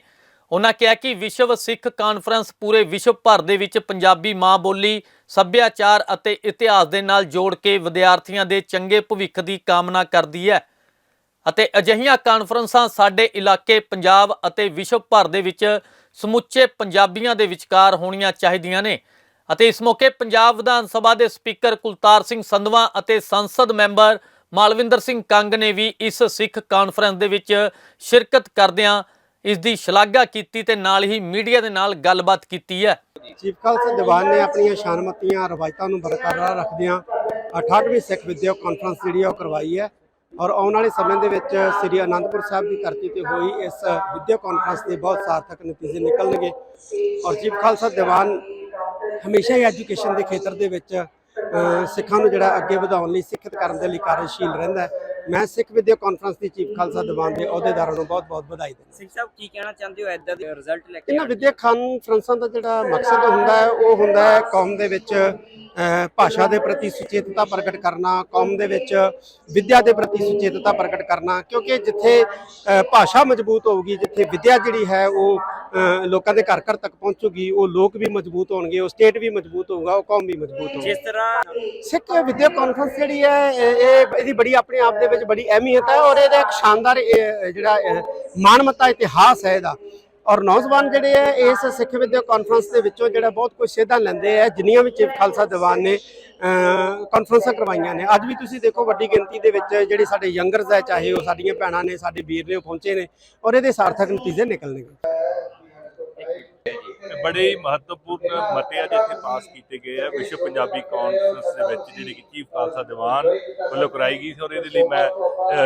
ਉਹਨਾਂ ਕਿਹਾ ਕਿ ਵਿਸ਼ਵ ਸਿੱਖ ਕਾਨਫਰੰਸ ਪੂਰੇ ਵਿਸ਼ਵ ਭਰ ਦੇ ਵਿੱਚ ਪੰਜਾਬੀ ਮਾਂ ਬੋਲੀ, ਸੱਭਿਆਚਾਰ ਅਤੇ ਇਤਿਹਾਸ ਦੇ ਨਾਲ ਜੋੜ ਕੇ ਵਿਦਿਆਰਥੀਆਂ ਦੇ ਚੰਗੇ ਭਵਿੱਖ ਦੀ ਕਾਮਨਾ ਕਰਦੀ ਹੈ। ਅਤੇ ਅਜਿਹੀਆਂ ਕਾਨਫਰੰਸਾਂ ਸਾਡੇ ਇਲਾਕੇ, ਪੰਜਾਬ ਅਤੇ ਵਿਸ਼ਵ ਭਰ ਦੇ ਵਿੱਚ ਸਮੁੱਚੇ ਪੰਜਾਬੀਆਂ ਦੇ ਵਿਚਕਾਰ ਹੋਣੀਆਂ ਚਾਹੀਦੀਆਂ ਨੇ। ਅਤੇ ਇਸ ਮੌਕੇ ਪੰਜਾਬ ਵਿਧਾਨ ਸਭਾ ਦੇ ਸਪੀਕਰ ਕੁਲਤਾਰ ਸਿੰਘ ਸੰਧਵਾ ਅਤੇ ਸੰਸਦ ਮੈਂਬਰ ਮਾਲਵਿੰਦਰ ਸਿੰਘ ਕੰਗ ਨੇ ਵੀ ਇਸ ਸਿੱਖ ਕਾਨਫਰੰਸ ਦੇ ਵਿੱਚ ਸ਼ਿਰਕਤ ਕਰਦਿਆਂ ਇਸ ਦੀ ਸ਼ਲਾਘਾ ਕੀਤੀ ਤੇ ਨਾਲ ਹੀ ਮੀਡੀਆ ਦੇ ਨਾਲ ਗੱਲਬਾਤ ਕੀਤੀ ਹੈ। ਚੀਫ ਖਾਲਸਾ ਦੀਵਾਨ ਨੇ ਆਪਣੀਆਂ ਸ਼ਾਨਮਤੀਆਂ ਰਵਾਇਤਾਂ ਨੂੰ ਬਰਕਰਾਰ ਰੱਖਦਿਆਂ 68ਵੀਂ ਸਿੱਖ ਵਿਦਿਅਕ ਕਾਨਫਰੰਸ ਜਿਹੜੀ ਉਹ ਕਰਵਾਈ ਹੈ ਔਰ ਆਉਣ ਵਾਲੇ ਸਮੇਂ ਦੇ ਵਿੱਚ ਸ੍ਰੀ ਅਨੰਦਪੁਰ ਸਾਹਿਬ ਦੀ ਧਰਤੀ ਤੇ ਹੋਈ ਇਸ ਵਿਦਿਅਕ ਕਾਨਫਰੰਸ ਦੇ ਬਹੁਤ ਸਾਰਥਕ ਨਤੀਜੇ ਨਿਕਲਣਗੇ ਔਰ ਚੀਫ ਖਾਲਸਾ ਦੀਵਾਨ ਹਮੇਸ਼ਾ ਹੀ ਐਜੂਕੇਸ਼ਨ ਦੇ ਖੇਤਰ ਦੇ ਵਿੱਚ ਸਿੱਖਾਂ ਨੂੰ ਜਿਹੜਾ ਅੱਗੇ ਵਧਾਉਣ ਲਈ ਸਿੱਖਿਅਤ ਕਰਨ ਦੇ ਲਈ ਕਾਰਜਸ਼ੀਲ ਰਹਿੰਦਾ ਹੈ। ਮੈਂ ਸਿੱਖ ਵਿਦਿਅਕ ਕਾਨਫਰੰਸ ਦੀ ਚੀਫ ਖਾਲਸਾ ਦੀਵਾਨ ਦੇ ਅਹੁਦੇਦਾਰਾਂ ਨੂੰ ਬਹੁਤ-ਬਹੁਤ ਵਧਾਈ ਦਿੰਦਾ। ਸਿੰਘ ਸਾਹਿਬ ਕੀ ਕਹਿਣਾ ਚਾਹੁੰਦੇ ਹੋ ਐਦਾਂ ਦੇ ਰਿਜ਼ਲਟ ਲੈ ਇਹਨਾਂ ਵਿਦਿਅਕ ਕਾਨਫਰੰਸਾਂ ਦਾ? ਜਿਹੜਾ ਮਕਸਦ ਹੁੰਦਾ ਹੈ ਉਹ ਹੁੰਦਾ ਹੈ ਕੌਮ ਦੇ ਵਿੱਚ ਭਾਸ਼ਾ ਦੇ ਪ੍ਰਤੀ ਸੁਚੇਤਤਾ ਪ੍ਰਗਟ ਕਰਨਾ ਕੌਮ ਦੇ ਵਿੱਚ ਵਿਦਿਆ ਦੇ ਪ੍ਰਤੀ ਸੁਚੇਤਤਾ ਪ੍ਰਗਟ ਕਰਨਾ ਕਿਉਂਕਿ ਜਿੱਥੇ ਭਾਸ਼ਾ ਮਜ਼ਬੂਤ ਹੋਊਗੀ ਜਿੱਥੇ ਵਿਦਿਆ ਜਿਹੜੀ ਹੈ ਉਹ ਲੋਕਾਂ ਦੇ ਘਰ ਘਰ ਤੱਕ ਪਹੁੰਚੂਗੀ ਉਹ ਲੋਕ ਵੀ ਮਜ਼ਬੂਤ ਹੋਣਗੇ ਉਹ ਸਟੇਟ ਵੀ ਮਜ਼ਬੂਤ ਹੋਊਗਾ ਉਹ ਕੌਮ ਵੀ ਮਜ਼ਬੂਤ ਹੋਊਗੀ। ਜਿਸ ਤਰ੍ਹਾਂ ਸਿੱਖ ਵਿਦਿਅਕ ਕਾਨਫਰੰਸ ਜਿਹੜੀ ਹੈ ਇਹ ਇਹ- ਇਹਦੀ ਬੜੀ ਆਪਣੇ ਆਪ ਦੇ ਵਿੱਚ ਬੜੀ ਅਹਿਮੀਅਤ ਹੈ ਔਰ ਇਹਦਾ ਇੱਕ ਸ਼ਾਨਦਾਰ ਜਿਹੜਾ ਅਹ, ਮਾਣਮੱਤਾ ਇਤਿਹਾਸ ਹੈ ਇਹਦਾ। ਔਰ ਨੌਜਵਾਨ ਜਿਹੜੇ ਹੈ ਇਸ ਸਿੱਖ ਵਿਦਿਅਕ ਕਾਨਫਰੰਸ ਦੇ ਵਿੱਚੋਂ ਜਿਹੜਾ ਬਹੁਤ ਕੁਝ ਸੇਧਾਂ ਲੈਂਦੇ ਆ ਜਿੰਨੀਆਂ ਵੀ ਚੀਫ ਖਾਲਸਾ ਦੀਵਾਨ ਨੇ ਕਾਨਫਰੰਸਾਂ ਕਰਵਾਈਆਂ ਨੇ। ਅੱਜ ਵੀ ਤੁਸੀਂ ਦੇਖੋ ਵੱਡੀ ਗਿਣਤੀ ਦੇ ਵਿੱਚ ਜਿਹੜੇ ਸਾਡੇ ਯੰਗਰਸ ਹੈ ਚਾਹੇ ਉਹ ਸਾਡੀਆਂ ਭੈਣਾਂ ਨੇ ਸਾਡੇ ਵੀਰ ਨੇ ਉਹ ਪਹੁੰਚੇ ਨੇ ਔਰ ਇਹਦੇ ਸਾਰਥਕ ਨਤੀਜੇ ਨਿਕਲਣਗੇ। ਬੜੇ ਹੀ ਮਹੱਤਵਪੂਰਨ ਮਤੇ ਆ ਜਿੱਥੇ ਪਾਸ ਕੀਤੇ ਗਏ ਆ। ਵਿਸ਼ਵ ਪੰਜਾਬੀ ਕਾਨਫਰੰਸ ਦੇ ਵਿੱਚ ਜਿਹੜੀ ਕਿ ਚੀਫ ਖਾਲਸਾ ਦੀਵਾਨ ਵੱਲੋਂ ਕਰਾਈ ਗਈ ਸੀ, ਔਰ ਇਹਦੇ ਲਈ ਮੈਂ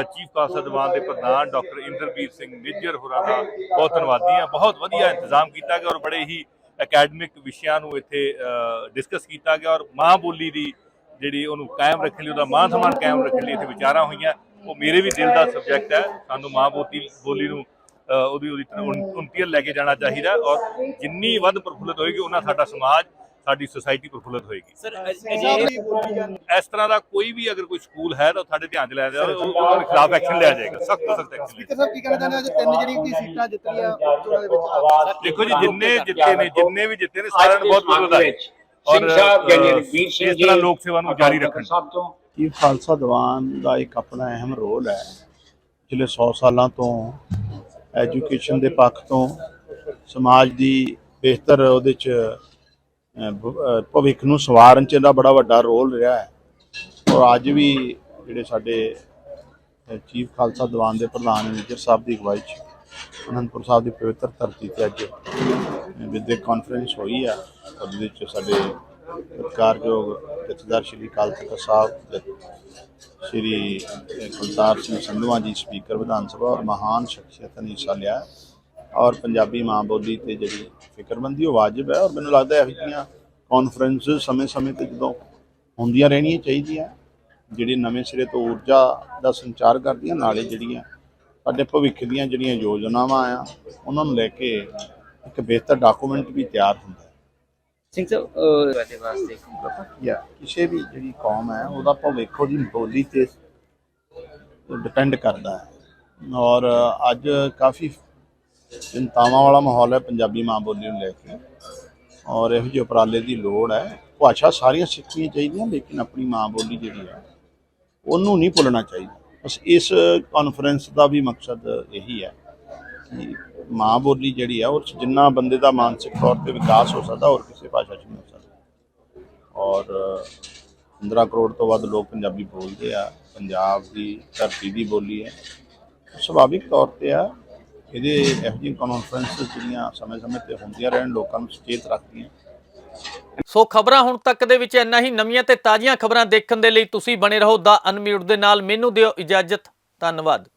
ਚੀਫ ਖਾਲਸਾ ਦੀਵਾਨ ਦੇ ਪ੍ਰਧਾਨ ਡਾਕਟਰ ਇੰਦਰਬੀਰ ਸਿੰਘ ਨਿੱਜਰ ਹੋਰਾਂ ਦਾ ਬਹੁਤ ਧੰਨਵਾਦੀ ਹਾਂ। ਬਹੁਤ ਵਧੀਆ ਇੰਤਜ਼ਾਮ ਕੀਤਾ ਗਿਆ ਔਰ ਬੜੇ ਹੀ ਅਕੈਡਮਿਕ ਵਿਸ਼ਿਆਂ ਨੂੰ ਇੱਥੇ ਡਿਸਕਸ ਕੀਤਾ ਗਿਆ ਔਰ ਮਾਂ ਬੋਲੀ ਦੀ ਜਿਹੜੀ ਉਹਨੂੰ ਕਾਇਮ ਰੱਖਣ ਲਈ, ਉਹਦਾ ਮਾਂ ਸਮਾਨ ਕਾਇਮ ਰੱਖਣ ਲਈ ਇੱਥੇ ਵਿਚਾਰਾਂ ਹੋਈਆਂ। ਉਹ ਮੇਰੇ ਵੀ ਦਿਲ ਦਾ ਸਬਜੈਕਟ ਹੈ। ਸਾਨੂੰ ਮਾਂ ਬੋਲੀ ਬੋਲੀ ਨੂੰ ਉਹਦੀ ਉਹਦੀ ਉਨਤੀਅਲ ਲੈ ਕੇ ਜਾਣਾ ਚਾਹੀਦਾ ਔਰ ਜਿੰਨੀ ਵੱਧ ਪ੍ਰਫੁੱਲਤ ਹੋਏਗੀ ਉਹਨਾਂ ਸਾਡਾ ਸਮਾਜ ਸਾਡੀ ਸੁਸਾਇਟੀ ਪ੍ਰਫੁੱਲਤ ਹੋਏਗੀ। ਸਰ ਇਸ ਤਰ੍ਹਾਂ ਦਾ ਕੋਈ ਵੀ ਅਗਰ ਕੋਈ ਸਕੂਲ ਹੈ ਤਾਂ ਸਾਡੇ ਧਿਆਨ 'ਚ ਲਿਆ ਜਾਵੇ ਉਹ- ਉਹਦੇ ਖਿਲਾਫ ਐਕਸ਼ਨ ਲਿਆ ਜਾਏਗਾ ਸਖਤ ਤੋਂ ਸਖਤ ਐਕਸ਼ਨ ਸਾਹਿਬ ਕੀ ਕਹਿਣਾ ਚਾਹੁੰਦੇ ਹੋ? ਤਿੰਨ ਜਿਹੜੀ ਦੀ ਸੀਟਾਂ ਜਿੱਤੀਆਂ ਚੋਣਾਂ ਦੇ ਵਿੱਚ ਦੇਖੋ ਜੀ ਜਿੰਨੇ ਜਿੱਤੇ ਨੇ ਜਿੰਨੇ ਵੀ ਜਿੱਤੇ ਨੇ ਸਾਰਿਆਂ ਨੂੰ ਬਹੁਤ ਬਹੁਤ ਵਧਾਈ। ਔਰ ਇਸ ਤਰ੍ਹਾਂ ਲੋਕ ਸੇਵਾ ਨੂੰ ਜਾਰੀ ਰੱਖਣ। ਚੀਫ ਖਾਲਸਾ ਦੀਵਾਨ ਦਾ ਇੱਕ ਆਪਣਾ ਅਹਿਮ ਰੋਲ ਹੈ। ਪਿਛਲੇ 100 ਸਾਲਾਂ ਤੋਂ ਐਜੂਕੇਸ਼ਨ ਦੇ ਪੱਖ ਤੋਂ ਸਮਾਜ ਦੀ ਬਿਹਤਰ ਉਹਦੇ ਚ ਭਵਿੱਖ ਨੂੰ ਸਵਾਰਨ ਚ ਇਹਦਾ ਬੜਾ ਵੱਡਾ ਰੋਲ ਰਿਹਾ ਹੈ। ਔਰ ਅੱਜ ਵੀ ਜਿਹੜੇ ਸਾਡੇ ਚੀਫ ਖਾਲਸਾ ਦੀਵਾਨ ਦੇ ਪ੍ਰਧਾਨ ਮੇਜਰ ਸਾਹਿਬ ਦੀ ਅਗਵਾਈ ਚ, ਅਨੰਦਪੁਰ ਸਾਹਿਬ ਦੀ ਪਵਿੱਤਰ ਧਰਤੀ ਤੇ ਅੱਜ ਵਿਦਿਅਕ ਕਾਨਫਰੰਸ ਹੋਈ ਆ। ਉਹਦੇ ਵਿੱਚ ਸਾਡੇ ਸਤਿਕਾਰਯੋਗ ਜਥੇਦਾਰ ਸ਼੍ਰੀ ਅਕਾਲ ਤਖਤ ਸਾਹਿਬ ਸ਼੍ਰੀ ਕੁਲਤਾਰ ਸਿੰਘ ਸੰਧਵਾ ਜੀ, ਸਪੀਕਰ ਵਿਧਾਨ ਸਭਾ ਔਰ ਮਹਾਨ ਸ਼ਖਸੀਅਤਾਂ ਨੇ ਹਿੱਸਾ ਲਿਆ ਔਰ ਪੰਜਾਬੀ ਮਾਂ ਬੋਲੀ ਤੇ ਜਿਹੜੀ ਫਿਕਰਮੰਦੀ, ਉਹ ਵਾਜਬ ਹੈ ਔਰ ਮੈਨੂੰ ਲੱਗਦਾ ਹੈ ਇਹੋ ਜਿਹੀਆਂ ਕਾਨਫਰੰਸਸ ਸਮੇਂ-ਸਮੇਂ ਤੇ ਜਦੋਂ ਹੁੰਦੀਆਂ ਰਹਿਣੀਆਂ ਚਾਹੀਦੀਆਂ, ਜਿਹੜੀ ਨਵੇਂ ਸਿਰੇ ਤੋਂ ਊਰਜਾ ਦਾ ਸੰਚਾਰ ਕਰਦੀਆਂ, ਨਾਲੇ ਜਿਹੜੀਆਂ ਸਾਡੇ ਭਵਿੱਖ ਦੀਆਂ ਜਿਹੜੀਆਂ ਯੋਜਨਾਵਾਂ ਆ, ਉਹਨਾਂ ਨੂੰ ਲੈ ਕੇ ਇੱਕ ਬਿਹਤਰ ਡਾਕੂਮੈਂਟ ਵੀ ਤਿਆਰ ਹੁੰਦਾ ਸਿੰਘ ਸਾਹਿਬ ਵਾਦੇ ਵਾਸਤੇ ਜਾਂ ਕਿਸੇ ਵੀ ਜਿਹੜੀ ਕੌਮ ਹੈ, ਉਹਦਾ ਭਵਿੱਖ ਉਹਦੀ ਬੋਲੀ ਤੇ ਡਿਪੈਂਡ ਕਰਦਾ ਹੈ। ਔਰ ਅੱਜ ਕਾਫੀ ਚਿੰਤਾਵਾਂ ਵਾਲਾ ਮਾਹੌਲ ਹੈ ਪੰਜਾਬੀ ਮਾਂ ਬੋਲੀ ਨੂੰ ਲੈ ਕੇ। ਔਰ ਇਹੋ ਜਿਹੇ ਉਪਰਾਲੇ ਦੀ ਲੋੜ ਹੈ। ਭਾਸ਼ਾ ਸਾਰੀਆਂ ਸਿੱਖਣੀਆਂ ਚਾਹੀਦੀਆਂ, ਲੇਕਿਨ ਆਪਣੀ ਮਾਂ ਬੋਲੀ ਜਿਹੜੀ ਹੈ, ਉਹਨੂੰ ਨਹੀਂ ਭੁੱਲਣਾ ਚਾਹੀਦਾ। ਬਸ ਇਸ ਕਾਨਫਰੰਸ ਦਾ ਵੀ ਮਕਸਦ ਇਹੀ ਹੈ ਕਿ ਮਾਂ ਬੋਲੀ ਜਿਹੜੀ ਆ ਉਹ ਜਿੰਨਾ ਬੰਦੇ ਦਾ ਮਾਨਸਿਕ ਤੌਰ ਤੇ ਵਿਕਾਸ ਹੋ ਸਕਦਾ, ਹੋਰ ਕਿਸੇ ਭਾਸ਼ਾ 'ਚ ਨਹੀਂ ਹੋ ਸਕਦਾ। ਔਰ 15 ਕਰੋੜ ਤੋਂ ਵੱਧ ਲੋਕ ਪੰਜਾਬੀ ਬੋਲਦੇ ਆ, ਪੰਜਾਬ ਦੀ ਧਰਤੀ ਦੀ ਬੋਲੀ ਹੈ ਸੁਭਾਵਿਕ ਤੌਰ ਤੇ ਆ, ਇਹਦੇ ਇਹੋ ਜਿਹੀ ਕਾਨਫਰੰਸ ਜਿਹੜੀਆਂ ਸਮੇਂ-ਸਮੇਂ ਤੇ ਹੁੰਦੀਆਂ ਰਹਿਣ, ਲੋਕਾਂ ਨੂੰ ਸੁਚੇਤ ਰੱਖਦੀਆਂ। ਸੋ ਖਬਰਾਂ ਹੁਣ ਤੱਕ ਦੇ ਵਿੱਚ ਇੰਨਾ ਹੀ, ਨਵੀਆਂ ਤੇ ਤਾਜ਼ੀਆਂ ਖਬਰਾਂ ਦੇਖਣ ਦੇ ਲਈ ਤੁਸੀਂ ਬਣੇ ਰਹੋ ਦਾ ਅਨਮਿਊਟ ਦੇ ਨਾਲ। ਮੈਨੂੰ ਦਿਓ ਇਜਾਜ਼ਤ। ਧੰਨਵਾਦ।